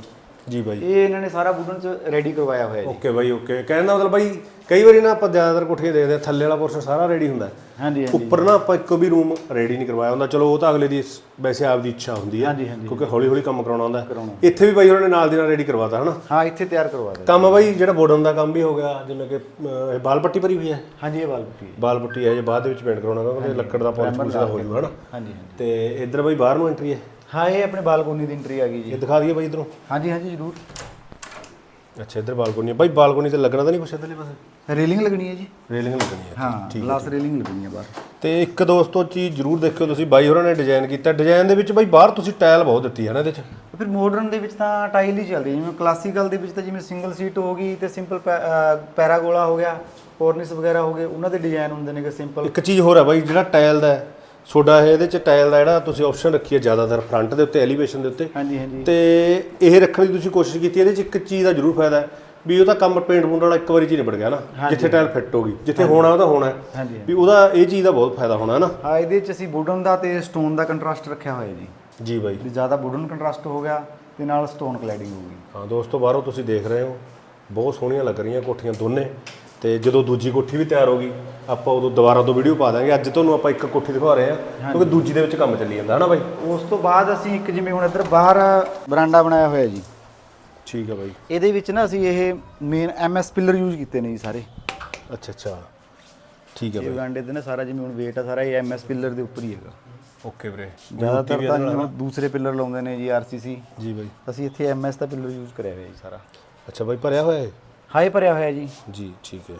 ਜੀ ਬਾਈ। ਇਹ ਇਹਨਾਂ ਨੇ ਸਾਰਾ ਵੁਡਨ ਚ ਰੈਡੀ ਕਰਵਾਇਆ ਹੋਇਆ ਜੀ। ਓਕੇ ਬਾਈ ਓਕੇ। ਕਹਿਣ ਦਾ ਮਤਲਬ ਬਾਈ ਕਈ ਵਾਰੀ ਨਾ ਆਪਾਂ ਜ਼ਿਆਦਾਤਰ ਕੋਠੀਆਂ ਦੇਖਦੇ ਹਾਂ, ਥੱਲੇ ਵਾਲਾ ਪੋਰਸ਼ਨ ਸਾਰਾ ਰੈਡੀ ਹੁੰਦਾ। ਹਾਂਜੀ ਹਾਂਜੀ। ਉੱਪਰ ਨਾ ਆਪਾਂ ਇੱਕ ਵੀ ਰੂਮ ਰੈਡੀ ਨਹੀਂ ਕਰਵਾਇਆ ਹੁੰਦਾ। ਚਲੋ ਉਹ ਤਾਂ ਅਗਲੇ ਦੀ ਵੈਸੇ ਆਪ ਦੀ ਇੱਛਾ ਹੁੰਦੀ ਹੈ। ਕਿਉਂਕਿ ਹੌਲੀ ਹੌਲੀ ਕੰਮ ਕਰਾਉਣਾ ਹੁੰਦਾ। ਇੱਥੇ ਵੀ ਬਾਈ ਉਹਨਾਂ ਨੇ ਨਾਲ ਦੀ ਨਾਲ ਰੈਡੀ ਕਰਵਾਤਾ ਹਨਾ? ਹਾਂ ਇੱਥੇ ਤਿਆਰ ਕਰਵਾ ਦੇ ਕੰਮ ਬਾਈ ਜਿਹੜਾ ਬੋਰਡਨ ਦਾ ਕੰਮ ਵੀ ਹੋ ਗਿਆ ਜਿਵੇਂ ਕਿ ਇਹ ਬਾਲ ਪੱਟੀ ਭਰੀ ਹੋਈ ਹੈ? ਹਾਂਜੀ ਇਹ ਵਾਲ ਪੁੱਟੀ ਹੈ। ਬਾਲ ਪੱਟੀ ਹੈ ਜੇ ਬਾਅਦ ਦੇ ਵਿੱਚ ਪੇਂਟ ਕਰਾਉਣਾ ਕਿਉਂਕਿ ਲੱਕੜ ਦਾ ਪਾਲਿਸ਼ ਦਾ ਹੋ ਜੂ ਹਨਾ? ਹਾਂਜੀ ਹਾਂਜੀ। ਤੇ ਇੱਧਰ ਬਾਈ ਬਾਹਰ ਨੂੰ ਐਂਟਰੀ ਹੈ? ਹਾਂ ਇਹ ਆਪਣੇ ਬਾਲਕੋਨੀ ਦੀ ਐਂਟਰੀ ਆ ਗਈ ਜੀ। ਇਹ ਦਿਖਾ ਦਈਏ ਬਾਈ ਇਧਰੋਂ। ਹਾਂਜੀ ਹਾਂਜੀ ਜ਼ਰੂਰ। ਅੱਛਾ ਇੱਧਰ ਬਾਲਕੋਨੀ ਹੈ ਬਾਈ ਬਾਲਕੋਨੀ ਤੇ ਲੱਗਣਾ ਤਾਂ ਨਹੀਂ ਕੁਛ ਇੱਧਰਲੇ ਪਾਸੇ? ਰੇਲਿੰਗ ਲੱਗਣੀ ਹੈ ਜੀ। ਰੇਲਿੰਗ ਲੱਗਣੀ ਹੈ ਹਾਂ ਗਲਾਸ ਰੇਲਿੰਗ ਲੱਗਣੀ ਹੈ ਬਾਹਰ। ਤੇ ਇੱਕ ਦੋਸਤੋ ਚੀਜ਼ ਜ਼ਰੂਰ ਦੇਖਿਓ ਤੁਸੀਂ ਬਾਈ ਹੋਰਾਂ ਨੇ ਡਿਜ਼ਾਈਨ ਕੀਤਾ। ਡਿਜ਼ਾਈਨ ਦੇ ਵਿੱਚ ਬਾਈ ਬਾਹਰ ਤੁਸੀਂ ਟਾਇਲ ਬਹੁਤ ਦਿੱਤੀ ਹੈ ਨਾ ਇਹਦੇ 'ਚ। ਫਿਰ ਮਾਡਰਨ ਦੇ ਵਿੱਚ ਤਾਂ ਟਾਈਲ ਹੀ ਚੱਲਦੀ ਹੈ। ਜਿਵੇਂ ਕਲਾਸੀਕਲ ਦੇ ਵਿੱਚ ਤਾਂ ਜਿਵੇਂ ਸਿੰਗਲ ਸੀਟ ਹੋ ਗਈ ਤੇ ਸਿੰਪਲ ਪੈਰਾਗੋਲਾ ਹੋ ਗਿਆ ਕੋਰਨਿਸ ਵਗੈਰਾ ਹੋ ਗਏ ਉਹਨਾਂ ਦੇ ਡਿਜ਼ਾਈਨ ਹੁੰਦੇ ਨੇਗੇ ਸਿੰਪਲ ਇੱਕ ਚੀਜ਼ ਹੋਰ ਹੈ ਬਾਈ ਜਿਹੜਾ ਟਾਇਲ ਦਾ ਹੈ, ਤੁਹਾਡਾ ਇਹ ਇਹਦੇ 'ਚ ਟਾਇਲ ਦਾ ਜਿਹੜਾ ਤੁਸੀਂ ਆਪਸ਼ਨ ਰੱਖੀ ਹੈ ਜ਼ਿਆਦਾਤਰ ਫਰੰਟ ਦੇ ਉੱਤੇ ਐਲੀਵੇਸ਼ਨ ਦੇ ਉੱਤੇ। ਹਾਂਜੀ ਹਾਂਜੀ। ਤੇ ਇਹ ਰੱਖਣ ਦੀ ਤੁਸੀਂ ਕੋਸ਼ਿਸ਼ ਕੀਤੀ ਇਹਦੇ 'ਚ ਇੱਕ ਚੀਜ਼ ਦਾ ਜ਼ਰੂਰ ਫਾਇਦਾ ਹੈ ਵੀ ਉਹਦਾ ਕੰਮ ਪੇਂਟ ਪੂੰਟ ਵਾਲਾ ਇੱਕ ਵਾਰੀ 'ਚ ਹੀ ਨਿਬੜ ਗਿਆ ਨਾ ਜਿੱਥੇ ਟਾਇਲ ਫਿੱਟ ਹੋ ਗਈ ਜਿੱਥੇ ਹੋਣਾ ਉਹਦਾ ਹੋਣਾ ਵੀ ਉਹਦਾ ਇਹ ਚੀਜ਼ ਦਾ ਬਹੁਤ ਫਾਇਦਾ ਹੋਣਾ ਹੈ ਨਾ। ਹਾਂ ਇਹਦੇ ਵਿੱਚ ਅਸੀਂ ਵੁਡਨ ਦਾ ਤੇ ਸਟੋਨ ਦਾ ਕੰਟਰਾਸਟ ਰੱਖਿਆ ਹੋਇਆ ਜੀ। ਜੀ ਬਾਈ। ਵੀ ਜ਼ਿਆਦਾ ਵੁਡਨ ਕੰਟਰਾਸਟ ਹੋ ਗਿਆ ਤੇ ਨਾਲ ਸਟੋਨ ਕਲੈਡਿੰਗ ਹੋ ਗਈ। ਹਾਂ ਦੋਸਤੋ ਬਾਹਰੋਂ ਤੁਸੀਂ ਦੇਖ ਰਹੇ ਹੋ ਬਹੁਤ ਸੋਹਣੀਆਂ ਲੱਗ ਰਹੀਆਂ ਕੋਠੀਆਂ ਦੋਨੇ ਤੇ ਜਦੋਂ ਦੂਜੀ ਕੋਠੀ ਵੀ ਤਿਆਰ ਹੋ ਗਈ ਆਪਾਂ ਉਦੋਂ ਦੁਬਾਰਾ ਤੋਂ ਵੀਡੀਓ ਪਾ ਦਾਂਗੇ। ਅੱਜ ਤੁਹਾਨੂੰ ਆਪਾਂ ਇੱਕ ਕੋਠੀ ਦਿਖਾ ਰਹੇ ਹਾਂ ਕਿਉਂਕਿ ਦੂਜੀ ਦੇ ਵਿੱਚ ਕੰਮ ਚੱਲੀ ਜਾਂਦਾ ਹੈ ਨਾ ਬਾਈ? ਉਸ ਤੋਂ ਬਾਅਦ ਅਸੀਂ ਇੱਕ ਜਿਵੇਂ ਹੁਣ ਇੱਧਰ ਬਾਹਰ ਬਰਾਂਡਾ ਬਣਾਇਆ ਹੋਇਆ ਜੀ। ਠੀਕ ਹੈ ਬਾਈ। ਇਹਦੇ ਵਿੱਚ ਨਾ ਅਸੀਂ ਇਹ ਮੇਨ ਐਮਐਸ ਪਿਲਰ ਯੂਜ਼ ਕੀਤੇ ਨੇ ਜੀ ਸਾਰੇ। ਅੱਛਾ ਅੱਛਾ। ਠੀਕ ਹੈ ਇਹ ਬਾਈ। ਬਰਾਂਡੇ ਦੇ ਨਾ ਸਾਰਾ ਜਿਵੇਂ ਹੁਣ weight ਆ ਸਾਰਾ ਇਹ ਐਮਐਸ ਪਿਲਰ ਦੇ ਉੱਪਰ ਹੀ ਹੈਗਾ। ਓਕੇ ਵੀਰੇ। ਜ਼ਿਆਦਾਤਰ ਤਾਂ ਜਿਵੇਂ ਦੂਸਰੇ ਪਿਲਰ ਲਾਉਂਦੇ ਨੇ ਜੀ ਆਰਸੀਸੀ ਜੀ ਬਾਈ। ਅਸੀਂ ਇੱਥੇ ਐਮਐਸ ਦਾ ਪਿਲਰ ਯੂਜ਼ ਕਰਿਆ ਹੋਇਆ ਜੀ ਸਾਰਾ। ਅੱਛਾ ਬਾਈ ਭਰਿਆ ਹੋਇਆ ਹੈ ਹਾਈ ਭਰਿਆ ਹੋਇਆ ਜੀ। ਜੀ ਠੀਕ ਹੈ।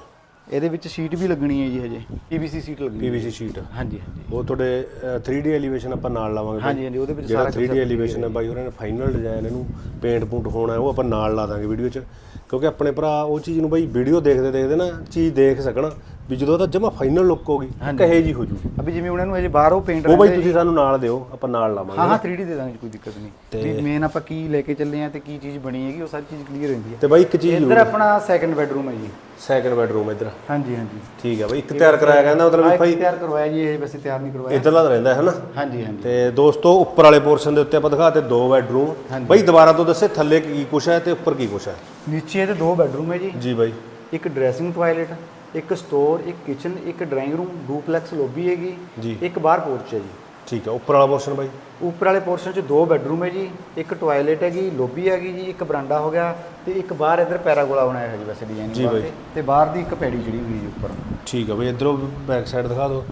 ਇਹਦੇ ਵਿੱਚ ਸ਼ੀਟ ਵੀ ਲੱਗਣੀ ਹੈ ਜੀ ਹਜੇ। ਪੀਵੀਸੀ ਸ਼ੀਟ ਲੱਗਣੀ ਹੈ। PVC sheet. ਹਾਂਜੀ ਹਾਂਜੀ। ਉਹ ਤੁਹਾਡੇ ਅ, 3D ਐਲੀਵੇਸ਼ਨ ਆਪਾਂ ਨਾਲ ਲਾਵਾਂਗੇ। ਹਾਂਜੀ ਹਾਂਜੀ ਉਹਦੇ ਵਿੱਚ ਜਿਹੜਾ ਸਾਰਾ 3D ਐਲੀਵੇਸ਼ਨ ਹੈ। ਬਾਈ ਉਹਨਾਂ ਨੇ ਫਾਈਨਲ ਡਿਜ਼ਾਈਨ ਇਹਨੂੰ ਪੇਂਟ ਪੂੰਟ ਹੋਣਾ ਉਹ ਆਪਾਂ ਨਾਲ ਲਾ ਦਾਂਗੇ ਵੀਡੀਓ 'ਚ। ਕਿਉਂਕਿ ਆਪਣੇ ਭਰਾ ਉਹ ਚੀਜ਼ ਨੂੰ ਬਾਈ ਵੀਡੀਓ ਦੇਖਦੇ ਦੇਖਦੇ ਨਾ ਚੀਜ਼ ਦੇਖ ਸਕਣ। ਵੀ ਜਦੋਂ ਉਹਦਾ ਜਮਾ ਫਾਈਨਲ ਲੁੱਕ ਹੋਗੀ ਕਹੇ ਜੀ ਹੋ ਜੂ ਅਭੀ ਜਿਵੇਂ ਉਹਨਾਂ ਨੂੰ ਅਜੇ ਬਾਹਰੋਂ ਪੇਂਟ ਉਹ ਬਾਈ ਤੁਸੀਂ ਸਾਨੂੰ ਨਾਲ ਦਿਓ ਆਪਾਂ ਨਾਲ ਲਾਵਾਂਗੇ। ਹਾਂ ਹਾਂ 3D ਦੇ ਦਾਂਗੇ ਕੋਈ ਦਿੱਕਤ ਨਹੀਂ। ਵੀ ਮੇਨ ਆਪਾਂ ਕੀ ਲੈ ਕੇ ਚੱਲੇ ਆ ਤੇ ਕੀ ਚੀਜ਼ ਬਣੀ ਹੈਗੀ ਉਹ ਸਾਰੀ ਚੀਜ਼ ਕਲੀਅਰ ਹੁੰਦੀ ਹੈ। ਤੇ ਬਾਈ ਇੱਕ ਚੀਜ਼ ਇੱਧਰ ਆਪਣਾ ਸੈਕੰਡ ਬੈਡਰੂਮ ਹੈ ਜੀ। ਸੈਕੰਡ ਬੈਡਰੂਮ ਇੱਧਰ। ਹਾਂਜੀ ਹਾਂਜੀ। ਠੀਕ ਹੈ ਬਾਈ ਇੱਕ ਤਿਆਰ ਕਰਾਇਆ ਕਹਿੰਦਾ ਮਤਲਬ ਵੀ ਭਾਈ ਤਿਆਰ ਕਰਵਾਇਆ ਜੀ ਇਹ ਵੈਸੇ ਤਿਆਰ ਨਹੀਂ ਕਰਵਾਇਆ। ਇੱਧਰਲਾ ਤਾਂ ਰਹਿੰਦਾ ਹੈ ਨਾ ਹਾਂਜੀ ਹਾਂਜੀ। ਤੇ ਦੋਸਤੋ ਉੱਪਰ ਵਾਲੇ ਪੋਰਸ਼ਨ ਦੇ ਉੱਤੇ ਆਪਾਂ ਦਿਖਾਤੇ ਦੋ ਬੈਡਰੂਮ ਬਾਈ ਦੁਬਾਰਾ ਤੋਂ ਦੱਸੇ ਥੱਲੇ ਕੀ ਕੁਛ ਹੈ ਤੇ ਉੱਪਰ ਕੀ ਕੁਛ ਹੈ? ਨੀਚੇ ਤੇ ਦੋ ਬੈਡਰੂਮ ਹੈ ਜੀ। ਜੀ ਬਾਈ। ਇੱਕ ਡਰੈਸਿੰਗ ਟਾਇਲਟ ਇੱਕ ਸਟੋਰ ਇੱਕ ਕਿਚਨ ਇੱਕ ਡਰਾਇੰਗ ਰੂਮ ਡੂਪਲੈਕਸ ਲੌਬੀ ਹੈਗੀ ਜੀ। ਇੱਕ ਬਾਹਰ ਪੋਰਚ ਹੈ ਜੀ। ਠੀਕ ਹੈ ਉੱਪਰ ਵਾਲਾ ਪੋਰਸ਼ਨ ਬਾਈ? ਉੱਪਰ ਵਾਲੇ ਪੋਰਸ਼ਨ 'ਚ ਦੋ ਬੈਡਰੂਮ ਹੈ ਜੀ ਇੱਕ ਟਾਇਲਟ ਹੈਗੀ ਲੌਬੀ ਹੈਗੀ ਜੀ ਇੱਕ ਬਰਾਂਡਾ ਹੋ ਗਿਆ ਤੇ ਇੱਕ ਬਾਹਰ ਇੱਧਰ ਪੈਰਾਗੋਲਾ ਬਣਾਇਆ ਹੈ ਜੀ ਵੈਸੇ ਜੀ ਡਿਜ਼ਾਈਨ ਬਾਈ। ਵਾਸਤੇ ਤੇ ਬਾਹਰ ਦੀ ਇੱਕ ਪੈੜੀ ਜਿਹੜੀ ਹੋਈ ਜੀ ਉੱਪਰ। ਠੀਕ ਹੈ ਬਾਈ ਇੱਧਰੋਂ ਬੈਕ ਸਾਈਡ ਦਿਖਾ ਦਿਓ।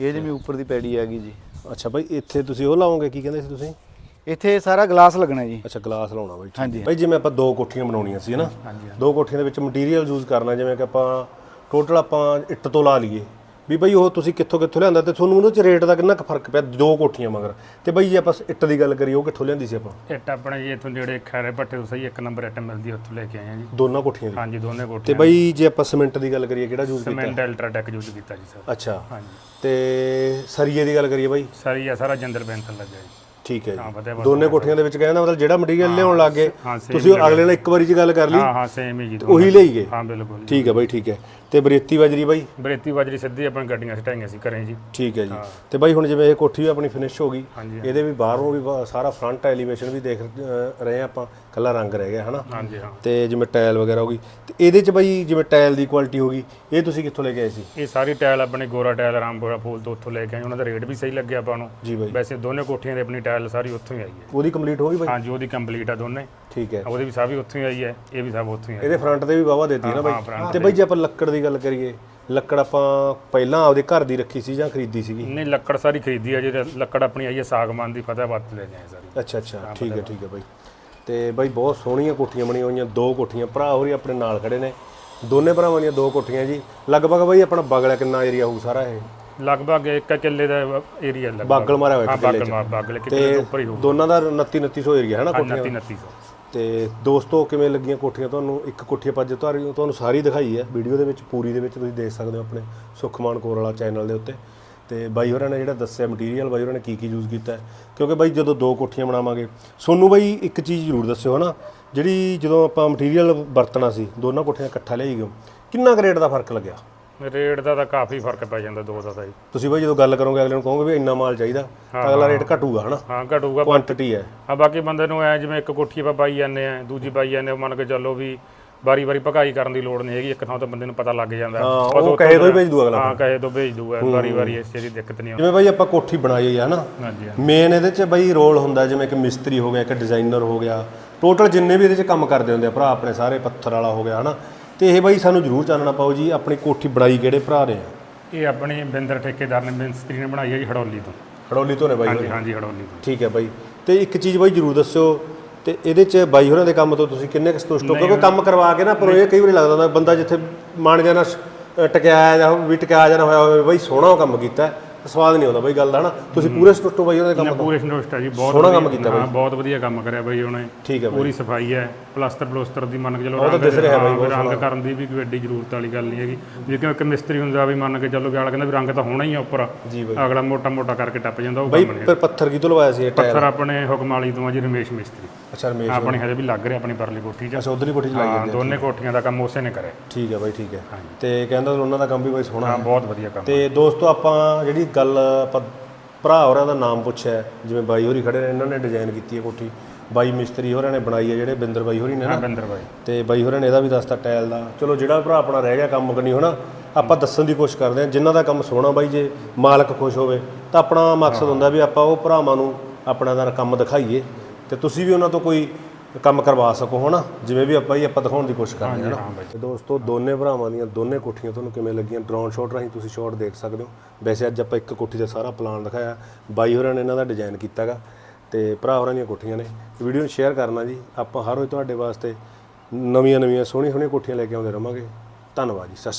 ਇਹ ਜਿਵੇਂ ਉੱਪਰ ਦੀ ਪੈੜੀ ਹੈਗੀ ਜੀ। ਅੱਛਾ ਬਾਈ ਇੱਥੇ ਤੁਸੀਂ ਉਹ ਲਾਓਗੇ ਕੀ ਕਹਿੰਦੇ ਸੀ ਤੁਸੀਂ? ਇੱਥੇ ਸਾਰਾ ਗਲਾਸ ਲੱਗਣਾ ਜੀ। ਅੱਛਾ ਗਲਾਸ ਲਾਉਣਾ ਬਾਈ ਠੀਕ ਹਾਂਜੀ। ਹੈ। ਬਾਈ ਜਿਵੇਂ ਆਪਾਂ ਦੋ ਕੋਠੀਆਂ ਬਣਾਉਣੀਆਂ ਸੀ ਹਨਾ? ਦੋ ਕੋਠੀਆਂ ਦੇ ਵਿੱਚ ਮਟੀਰੀਅਲ ਯੂਜ਼ ਕਰਨਾ ਜਿਵੇਂ ਕਿ ਆਪਾਂ ਟੋਟਲ ਆਪਾਂ ਇੱਟ ਤੋਂ ਲਾ ਲਈਏ। ਵੀ ਬਾਈ ਉਹ ਤੁਸੀਂ ਕਿੱਥੋਂ ਕਿੱਥੋਂ ਲਿਆਂਦਾ ਤੇ ਤੁਹਾਨੂੰ ਉਹਦੇ ਚ ਰੇਟ ਦਾ ਕਿੰਨਾ ਕੁ ਫ਼ਰਕ ਪਿਆ ਦੋ ਕੋਠੀਆਂ ਮਗਰ। ਤੇ ਬਾਈ ਜੇ ਆਪਾਂ ਇੱਟ ਦੀ ਗੱਲ ਕਰੀਏ ਉਹ ਕਿੱਥੋਂ ਲਿਆਂਦੀ ਸੀ ਆਪਾਂ? ਇੱਟ ਆਪਣੇ ਜੀ ਇੱਥੋਂ ਜਿਹੜੇ ਖੈਰੇ ਪੱਟੇ ਤੋਂ ਸਹੀ ਇੱਕ ਨੰਬਰ ਇੱਟ ਮਿਲਦੀ ਹੈ, ਉੱਥੋਂ ਲੈ ਕੇ ਆਏ ਆ ਜੀ। ਦੋਨਾਂ ਕੋਠੀਆਂ ਦੀ? ਹਾਂਜੀ ਦੋਨੇ ਤੇ ਕੋਠੇ ਬਾਈ ਜੇ ਆਪਾਂ ਸੀਮੈਂਟ ਦੀ ਗੱਲ ਕਰੀਏ ਕਿਹੜਾ ਯੂਜ਼ ਕੀਤਾ? ਸਿਮੈਂਟ ਅਲਟਰਾਟੈਕ ਯੂਜ਼ ਕੀਤਾ ਜੀ ਸਰ। ਅੱਛਾ। ਹਾਂਜੀ। ਤੇ ਸਰੀਏ ਦੀ ਗੱਲ ਕਰੀਏ ਬਾਈ? ਸਾਰੀ ਆ ਸਾਰਾ ਜੰਦਰ ਬੈਂਤਲ ਲੱਗਿਆ ਜੀ। ਠੀਕ ਹੈ ਜੀ। ਦੋਨੇ ਕੋਠੀਆਂ ਦੇ ਵਿੱਚ ਕਹਿੰਦਾ ਮਤਲਬ ਜਿਹੜਾ ਮਟੀਰੀਅਲ ਲਿਆਉਣ ਲੱਗ ਤੁਸੀਂ ਅਗਲੇ ਨਾਲ ਇੱਕ ਵਾਰੀ ਚ ਗੱਲ ਕਰ ਲਈ। ਹਾਂ ਹਾਂ ਸੇਮ ਹੀ ਜੀ ਉਹੀ ਲਈ ਗਏ? ਹਾਂ ਬਿਲਕੁਲ। ਠੀਕ ਹੈ ਬਾਈ ਠੀਕ ਹੈ। ਤੇ ਬਰੇਤੀ ਵਜਰੀ ਬਾਈ? ਬਰੇਤੀ ਬਾਜਰੀ ਸਿੱਧੀ ਆਪਣੀ ਗੱਡੀਆਂ ਸਟਾਈਆਂ ਸੀ ਕਰੇ ਜੀ। ਠੀਕ ਹੈ ਜੀ। ਤੇ ਬਾਈ ਹੁਣ ਜਿਵੇਂ ਇਹ ਕੋਠੀ ਵੀ ਆਪਣੀ ਫਿਨਿਸ਼ ਹੋ ਗਈ ਇਹਦੇ ਵੀ ਬਾਹਰੋਂ ਵੀ ਸਾਰਾ ਫਰੰਟ ਐਲੀਵੇਸ਼ਨ ਵੀ ਦੇਖ ਰਹੇ ਆਪਾਂ। ਕੱਲਾ ਰੰਗ ਰਹਿ ਗਿਆ ਹਨਾ? ਹਾਂਜੀ ਹਾਂ। ਤੇ ਜਿਵੇਂ ਟਾਇਲ ਵਗੈਰਾ ਹੋ ਗਈ ਤੇ ਇਹਦੇ ਚ ਬਾਈ ਜਿਵੇਂ ਟਾਇਲ ਦੀ ਕੁਆਲਿਟੀ ਹੋ ਗਈ ਇਹ ਤੁਸੀਂ ਕਿੱਥੋਂ ਲੈ ਕੇ ਆਏ ਸੀ? ਇਹ ਸਾਰੀ ਟਾਇਲ ਆਪਣੇ ਗੋਰਾ ਟਾਇਲ ਰਾਮਪੁਰਾ ਫੂਲ ਤੋਂ ਉੱਥੋਂ ਲੈ ਕੇ ਆਏ ਉਹਨਾਂ ਦਾ ਰੇਟ ਵੀ ਸਹੀ ਲੱਗਿਆ ਆਪਾਂ ਨੂੰ। ਜੀ ਬਾਈ। ਵੈਸੇ ਦੋਨੇ ਕੋਠੀਆਂ ਦੇ ਆਪਣੀ ਟਾਇਲ ਸਾਰੀ ਉੱਥੋਂ ਹੀ ਆਈ ਹੈ। ਉਹਦੀ ਕੰਪਲੀਟ ਹੋ ਗਈ ਬਾਈ? ਹਾਂਜੀ ਉਹਦੀ ਕੰਪਲੀਟ ਆ ਦੋਨੇ। ਠੀਕ ਹੈ। ਉਹਦੀ ਵੀ ਸਭ ਹੀ ਉੱਥੋਂ ਹੀ ਆਈ ਹੈ ਇਹ ਵੀ ਸਭ ਉੱਥੋਂ ਹੀ ਆਈ ਇਹਦੇ ਫਰੰਟ ਤੇ ਵੀ ਵਾਵਾ ਦੇਤੀ ਨਾ ਬਾਈ। ਤੇ ਬਾਈ ਜੇ ਆਪਾਂ ਲੱਕੜ ਦੀ ਗੱਲ ਕਰੀਏ ਲੱਕੜ ਆਪਾਂ ਪਹਿਲਾਂ ਆਪਦੇ ਘਰ ਦੀ ਰੱਖੀ ਸੀ ਜਾਂ ਖਰੀਦੀ ਸੀਗੀ? ਨਹੀਂ ਲੱਕੜ ਸਾਰੀ ਖਰੀਦੀ ਆ ਜਿਹੜੀ ਲੱਕੜ ਆਪਣੀ ਆਈ ਹੈ ਸਾਗਮਾਨ ਦੀ ਫਤਿਹਬਾਦ ਤੋਂ ਲੈ ਆਏ ਸਾਰੀ। ਅੱਛਾ ਅੱਛਾ ਠੀਕ ਹੈ ਠੀਕ ਹੈ ਬਾਈ। ਤੇ ਬਾਈ ਬਹੁਤ ਸੋਹਣੀਆਂ ਕੋਠੀਆਂ ਬਣੀਆਂ ਹੋਈਆਂ ਦੋ ਕੋਠੀਆਂ ਭਰਾ ਹੋਰੀ ਆਪਣੇ ਨਾਲ ਖੜੇ ਨੇ। ਦੋਨੇ ਭਰਾਵਾਂ ਦੀਆਂ ਦੋ ਕੋਠੀਆਂ ਜੀ। ਲਗਭਗ ਬਾਈ ਆਪਣਾ ਬਗਲਾ ਕਿੰਨਾ ਏਰੀਆ ਹੋਊ ਸਾਰਾ ਇਹ? ਲਗਭਗ ਇੱਕ ਕਿੱਲੇ ਦਾ ਏਰੀਆ ਲਗਭਗ। ਬਾਗਲ ਮਾਰਿਆ ਹੋਇਆ ਕਿੱਲੇ ਚ। ਬਾਗਲ ਕਿੱਲੇ ਦੇ ਉੱਪਰ ਹੀ ਹੋਊ। ਦੋਨਾਂ ਦਾ 29 2900 ਏਰੀਆ ਹੈ ਨਾ ਕੋਠੀਆਂ? 29 ਦਾ? 2900 ਤੇ ਦੋਸਤੋ ਕਿਵੇਂ ਲੱਗੀਆਂ ਕੋਠੀਆਂ ਤੁਹਾਨੂੰ? ਇੱਕ ਕੋਠੀ ਆਪਾਂ ਤੁਹਾਨੂੰ ਤੁਹਾਨੂੰ ਸਾਰੀ ਦਿਖਾਈ ਹੈ। ਵੀਡੀਓ ਦੇ ਵਿੱਚ ਪੂਰੀ ਦੇ ਵਿੱਚ ਤੁਸੀਂ ਦੇਖ ਸਕਦੇ ਹੋ ਆਪਣੇ ਸੁਖਮਾਨ ਕੋਰ ਵਾਲਾ ਚੈਨਲ ਦੇ ਉੱਤੇ। ਤੇ ਬਾਈ ਹੋਰਾਂ ਨੇ ਜਿਹੜਾ ਦੱਸਿਆ ਮਟੀਰੀਅਲ ਬਾਈ ਹੋਰਾਂ ਨੇ ਕੀ ਕੀ ਯੂਜ਼ ਕੀਤਾ ਹੈ। ਕਿਉਂਕਿ ਬਾਈ ਜਦੋਂ ਦੋ ਕੋਠੀਆਂ ਬਣਾਵਾਂਗੇ ਸੋਨੂੰ ਬਾਈ ਇੱਕ ਚੀਜ਼ ਜ਼ਰੂਰ ਦੱਸਿਓ ਹਨਾ ਜਿਹੜੀ ਜਦੋਂ ਆਪਾਂ ਮਟੀਰੀਅਲ ਵਰਤਣਾ ਸੀ ਦੋਨਾਂ ਕੋਠੀਆਂ ਇਕੱਠਾ ਲਿਆਈ ਗਏ ਕਿੰਨਾ ਰੇਟ ਦਾ ਫ਼ਰਕ ਲੱਗਿਆ? ਰੇਟ ਦਾ ਤਾਂ ਕਾਫੀ ਫ਼ਰਕ ਪੈ ਜਾਂਦਾ ਦੋ ਦਾ ਤਾਂ ਜੀ। ਤੁਸੀਂ ਬਾਈ ਜਦੋਂ ਗੱਲ ਕਰੋਗੇ ਅਗਲੇ ਨੂੰ ਕਹੋਗੇ ਵੀ ਇੰਨਾ ਮਾਲ ਚਾਹੀਦਾ ਤਾਂ ਅਗਲਾ ਰੇਟ ਘਟੂਗਾ ਹਨਾ। ਹਾਂ ਘਟੂਗਾ ਕੁਆਂਟੀਟੀ ਹੈ। ਆ ਬਾਕੀ ਬੰਦੇ ਨੂੰ ਐ ਜਿਵੇਂ ਇੱਕ ਕੋਠੀ ਆਪਾਂ ਪਾਈ ਜਾਂਦੇ ਆ ਦੂਜੀ ਪਾਈ ਜਾਂਦੇ ਆ ਮੰਨ ਕੇ ਚੱਲੋ ਵੀ ਵਾਰੀ ਵਾਰੀ ਭਗਾਈ ਕਰਨ ਦੀ ਲੋੜ ਨਹੀਂ ਹੈਗੀ ਇੱਕ ਥਾਂ ਤੋਂ ਬੰਦੇ ਨੂੰ ਪਤਾ ਲੱਗ ਜਾਂਦਾ। ਹਾਂ, ਬਸ ਉਹ ਉੱਥੋਂ ਕਹੇ ਤੋਂ ਹੀ ਭੇਜ ਦੂ ਅਗਲਾ। ਹਾਂ ਕਹੇ ਤੋਂ ਭੇਜ ਦੂਗਾ ਵਾਰੀ ਵਾਰੀ ਇਸ ਚੀਜ਼ ਦੀ ਦਿੱਕਤ ਨਹੀਂ ਆਉਂਦੀ। ਜਿਵੇਂ ਬਾਈ ਆਪਾਂ ਕੋਠੀ ਬਣਾਈ ਹੈ ਹਨਾ। ਹਾਂਜੀ ਮੇਨ ਇਹਦੇ 'ਚ ਬਈ ਰੋਲ ਹੁੰਦਾ ਜਿਵੇਂ ਕਿ ਮਿਸਤਰੀ ਹੋ ਗਿਆ ਇੱਕ ਡਿਜ਼ਾਈਨਰ ਹੋ ਗਿਆ। ਟੋਟਲ ਜਿੰਨੇ ਵੀ ਇਹਦੇ 'ਚ ਕੰਮ ਕਰਦੇ ਹੁੰਦੇ ਆ ਭਰਾ ਆਪਣੇ ਸਾਰੇ ਪੱਥਰ ਵਾਲਾ ਹੋ ਗਿਆ ਹਨਾ। ਤੇ ਇਹ ਬਾਈ ਸਾਨੂੰ ਜ਼ਰੂਰ ਚਾਨਣਾ ਪਾਓ ਜੀ ਆਪਣੀ ਕੋਠੀ ਬਣਾਈ ਕਿਹੜੇ ਭਰਾ ਨੇ ਆ? ਇਹ ਆਪਣੀ ਬਿੰਦਰ ਠੇਕੇਦਾਰ ਨੇ ਮਿਸਤਰੀ ਨੇ ਬਣਾਈ ਹੈ ਜੀ ਹੜੌਲੀ ਤੋਂ। ਹੜੋਲੀ ਤੋਂ ਨੇ ਬਾਈ ਹਾਂਜੀ। ਹਾਂਜੀ ਹੜੌਲੀ ਤੋਂ। ਠੀਕ ਹੈ ਬਾਈ। ਤੇ ਇੱਕ ਚੀਜ਼ ਬਾਈ ਜ਼ਰੂਰ ਦੱਸਿਓ ਤੇ ਇਹਦੇ 'ਚ ਬਾਈ ਹੋਰਾਂ ਦੇ ਕੰਮ ਤੋਂ ਤੁਸੀਂ ਕਿੰਨੇ ਕੁ ਸੰਤੁਸ਼ਟ ਹੋ? ਕਿਉਂਕਿ ਕੰਮ ਕਰਵਾ ਕੇ ਨਾ ਪਰ ਇਹ ਕਈ ਵਾਰੀ ਲੱਗਦਾ ਹੁੰਦਾ ਬੰਦਾ ਜਿੱਥੇ ਮਨ ਜਾਣਾ ਟਕਿਆ ਜਾਂ ਵੀ ਟਕਿਆ ਜਾਣਾ ਹੋਇਆ ਹੋਵੇ ਬਾਈ ਸੋਹਣਾ ਉਹ ਕੰਮ ਕੀਤਾ। ਸਵਾਦ ਨਹੀਂ ਆਉਂਦਾ ਬਾਈ ਗੱਲ ਦਾ ਹਨਾ? ਤੁਸੀਂ ਪੂਰੇ ਸੰਤੁਸ਼ਟ ਹੋ ਬਾਈ ਹੋਰਾਂ ਦੇ ਕੰਮ ਨਾ ਤੋਂ ਪੂਰੇ ਸੰਤੁਸ਼ਟ ਹੈ ਜੀ ਬਹੁਤ ਸੋਹਣਾ ਕੰਮ ਕੀਤਾ ਹਾਂ ਬਹੁਤ ਵਧੀਆ ਕੰਮ ਕਰਿਆ ਬਾਈ ਉਹਨੇ। ਠੀਕ ਹੈ ਬਾਈ। ਪੂਰੀ ਸਫ਼ਾਈ ਹੈ ਪਲਾਸਟਰ ਪਲੋਸਟਰ ਦੀ ਮੰਨ ਕੇ ਚਲੋ ਉਹ ਤਾਂ ਰੰਗ ਦਿਸ ਰਿਹਾ ਬਾਈ, ਰੰਗ। ਕਰਨ ਦੀ ਵੀ ਕੋਈ ਐਡੀ ਜ਼ਰੂਰਤ ਵਾਲੀ ਗੱਲ ਨਹੀਂ ਹੈਗੀ। ਜੇ ਕਿ ਇੱਕ ਮਿਸਤਰੀ ਹੁੰਦਾ ਵੀ ਮੰਨ ਕੇ ਚੱਲੋ ਕਿ ਆਲਾ ਕਹਿੰਦਾ ਵੀ ਰੰਗ ਤਾਂ ਹੋਣਾ ਹੀ ਆ ਉੱਪਰ ਬਾਈ। ਅਗਲਾ ਮੋਟਾ ਮੋਟਾ ਕਰਕੇ ਟੱਪ ਜਾਂਦਾ ਉਹ ਬਾਈ ਫਿਰ ਪੱਥਰ ਕਿਤੋਂ ਲਵਾਇਆ ਸੀ ਇਹ ਟਾਇਰ? ਪੱਥਰ ਆਪਣੇ ਹੁਕਮਾਲੀ ਤੋਂ ਆ ਜੀ ਰਮੇਸ਼ ਮਿਸਤਰੀ। ਅੱਛਾ ਰਮੇਸ਼ ਆਪਣੇ ਹਜੇ ਵੀ ਲੱਗ ਰਿਹਾ ਆਪਣੀ ਪਰਲੀ ਕੋਠੀ 'ਚ। ਅੱਛਾ ਉਧਰਲੀ ਕੋਠੀ ਚ ਲਾਈ ਜਾਂਦੀ। ਦੋਨੇ ਕੋਠੀਆਂ ਦਾ ਕੰਮ ਉਸੇ ਨੇ ਕਰਿਆ। ਠੀਕ ਹੈ ਬਾਈ ਠੀਕ ਹੈ। ਤੇ ਕਹਿੰਦਾ ਉਹਨਾਂ ਦਾ ਕੰਮ ਵੀ ਬਾਈ ਸੋਹਣਾ ਹੈ ਬਹੁਤ ਵਧੀਆ ਕੰਮ ਤੇ ਦੋਸਤੋ ਆਪਾਂ ਜਿਹੜੀ ਗੱਲ ਆਪਾਂ ਭਰਾ ਹੋਰਾਂ ਦਾ ਨਾਮ ਪੁੱਛਿਆ ਜਿਵੇਂ ਬਾਈ ਹੋਰੀ ਖੜੇ ਨੇ ਇਹਨਾਂ ਨੇ ਡਿਜ਼ਾਈਨ ਕੀਤੀ ਹੈ ਕੋਠੀ। ਬਾਈ ਮਿਸਤਰੀ ਹੋਰਾਂ ਨੇ ਬਣਾਈ ਹੈ ਜਿਹੜੇ ਬਿੰਦਰ ਬਾਈ ਹੋਰੀ ਨੇ ਨਾ। ਬਿੰਦਰ ਬਾਈ। ਤੇ ਬਾਈ ਹੋਰਾਂ ਨੇ ਇਹਦਾ ਵੀ ਦੱਸਤਾ ਟਾਇਲ ਦਾ। ਚਲੋ ਜਿਹੜਾ ਭਰਾ ਆਪਣਾ ਰਹਿ ਗਿਆ ਕੰਮ ਕਰਨੀ ਹੋਣਾ ਆਪਾਂ ਦੱਸਣ ਦੀ ਕੋਸ਼ਿਸ਼ ਕਰਦੇ ਹਾਂ ਜਿਨ੍ਹਾਂ ਦਾ ਕੰਮ ਸੋਹਣਾ ਬਾਈ ਜੇ ਮਾਲਕ ਖੁਸ਼ ਹੋਵੇ ਤਾਂ ਆਪਣਾ ਮਕਸਦ ਹੁੰਦਾ ਵੀ ਆਪਾਂ ਉਹ ਭਰਾਵਾਂ ਨੂੰ ਆਪਣਾ ਦਾ ਕੰਮ ਦਿਖਾਈਏ। ਤੇ ਤੁਸੀਂ ਵੀ ਉਹਨਾਂ ਤੋਂ ਕੋਈ ਕੰਮ ਕਰਵਾ ਸਕੋ ਹਨਾ? ਜਿਵੇਂ ਵੀ ਆਪਾਂ ਹੀ ਆਪਾਂ ਦਿਖਾਉਣ ਦੀ ਕੋਸ਼ਿਸ਼ ਕਰਦੇ ਹਾਂ ਨਾ ਤੇ ਦੋਸਤੋ ਦੋਨੇ ਭਰਾਵਾਂ ਦੀਆਂ ਦੋਨੇ ਕੋਠੀਆਂ ਤੁਹਾਨੂੰ ਕਿਵੇਂ ਲੱਗੀਆਂ? ਡਰੋਨ ਸ਼ਾਟ ਰਾਹੀਂ ਤੁਸੀਂ ਸ਼ਾਟ ਦੇਖ ਸਕਦੇ ਹੋ। ਵੈਸੇ ਅੱਜ ਆਪਾਂ ਇੱਕ ਕੋਠੀ ਦਾ ਸਾਰਾ ਪਲਾਨ ਦਿਖਾਇਆ। ਬਾਈ ਹੋਰਾਂ ਨੇ ਇਹਨਾਂ ਦਾ ਡਿਜ਼ਾਈਨ ਕੀਤਾਗਾ ਤੇ ਭਰਾ ਹੋਰਾਂ ਦੀਆਂ ਕੋਠੀਆਂ ਨੇ। ਵੀਡੀਓ ਨੂੰ ਸ਼ੇਅਰ ਕਰਨਾ ਜੀ। ਆਪਾਂ ਹਰ ਰੋਜ਼ ਤੁਹਾਡੇ ਵਾਸਤੇ ਨਵੀਆਂ ਨਵੀਆਂ ਸੋਹਣੀਆਂ ਸੋਹਣੀਆਂ ਕੋਠੀਆਂ ਲੈ ਕੇ ਆਉਂਦੇ ਰਵਾਂਗੇ। ਧੰਨਵਾਦ ਜੀ। ਸਤਿ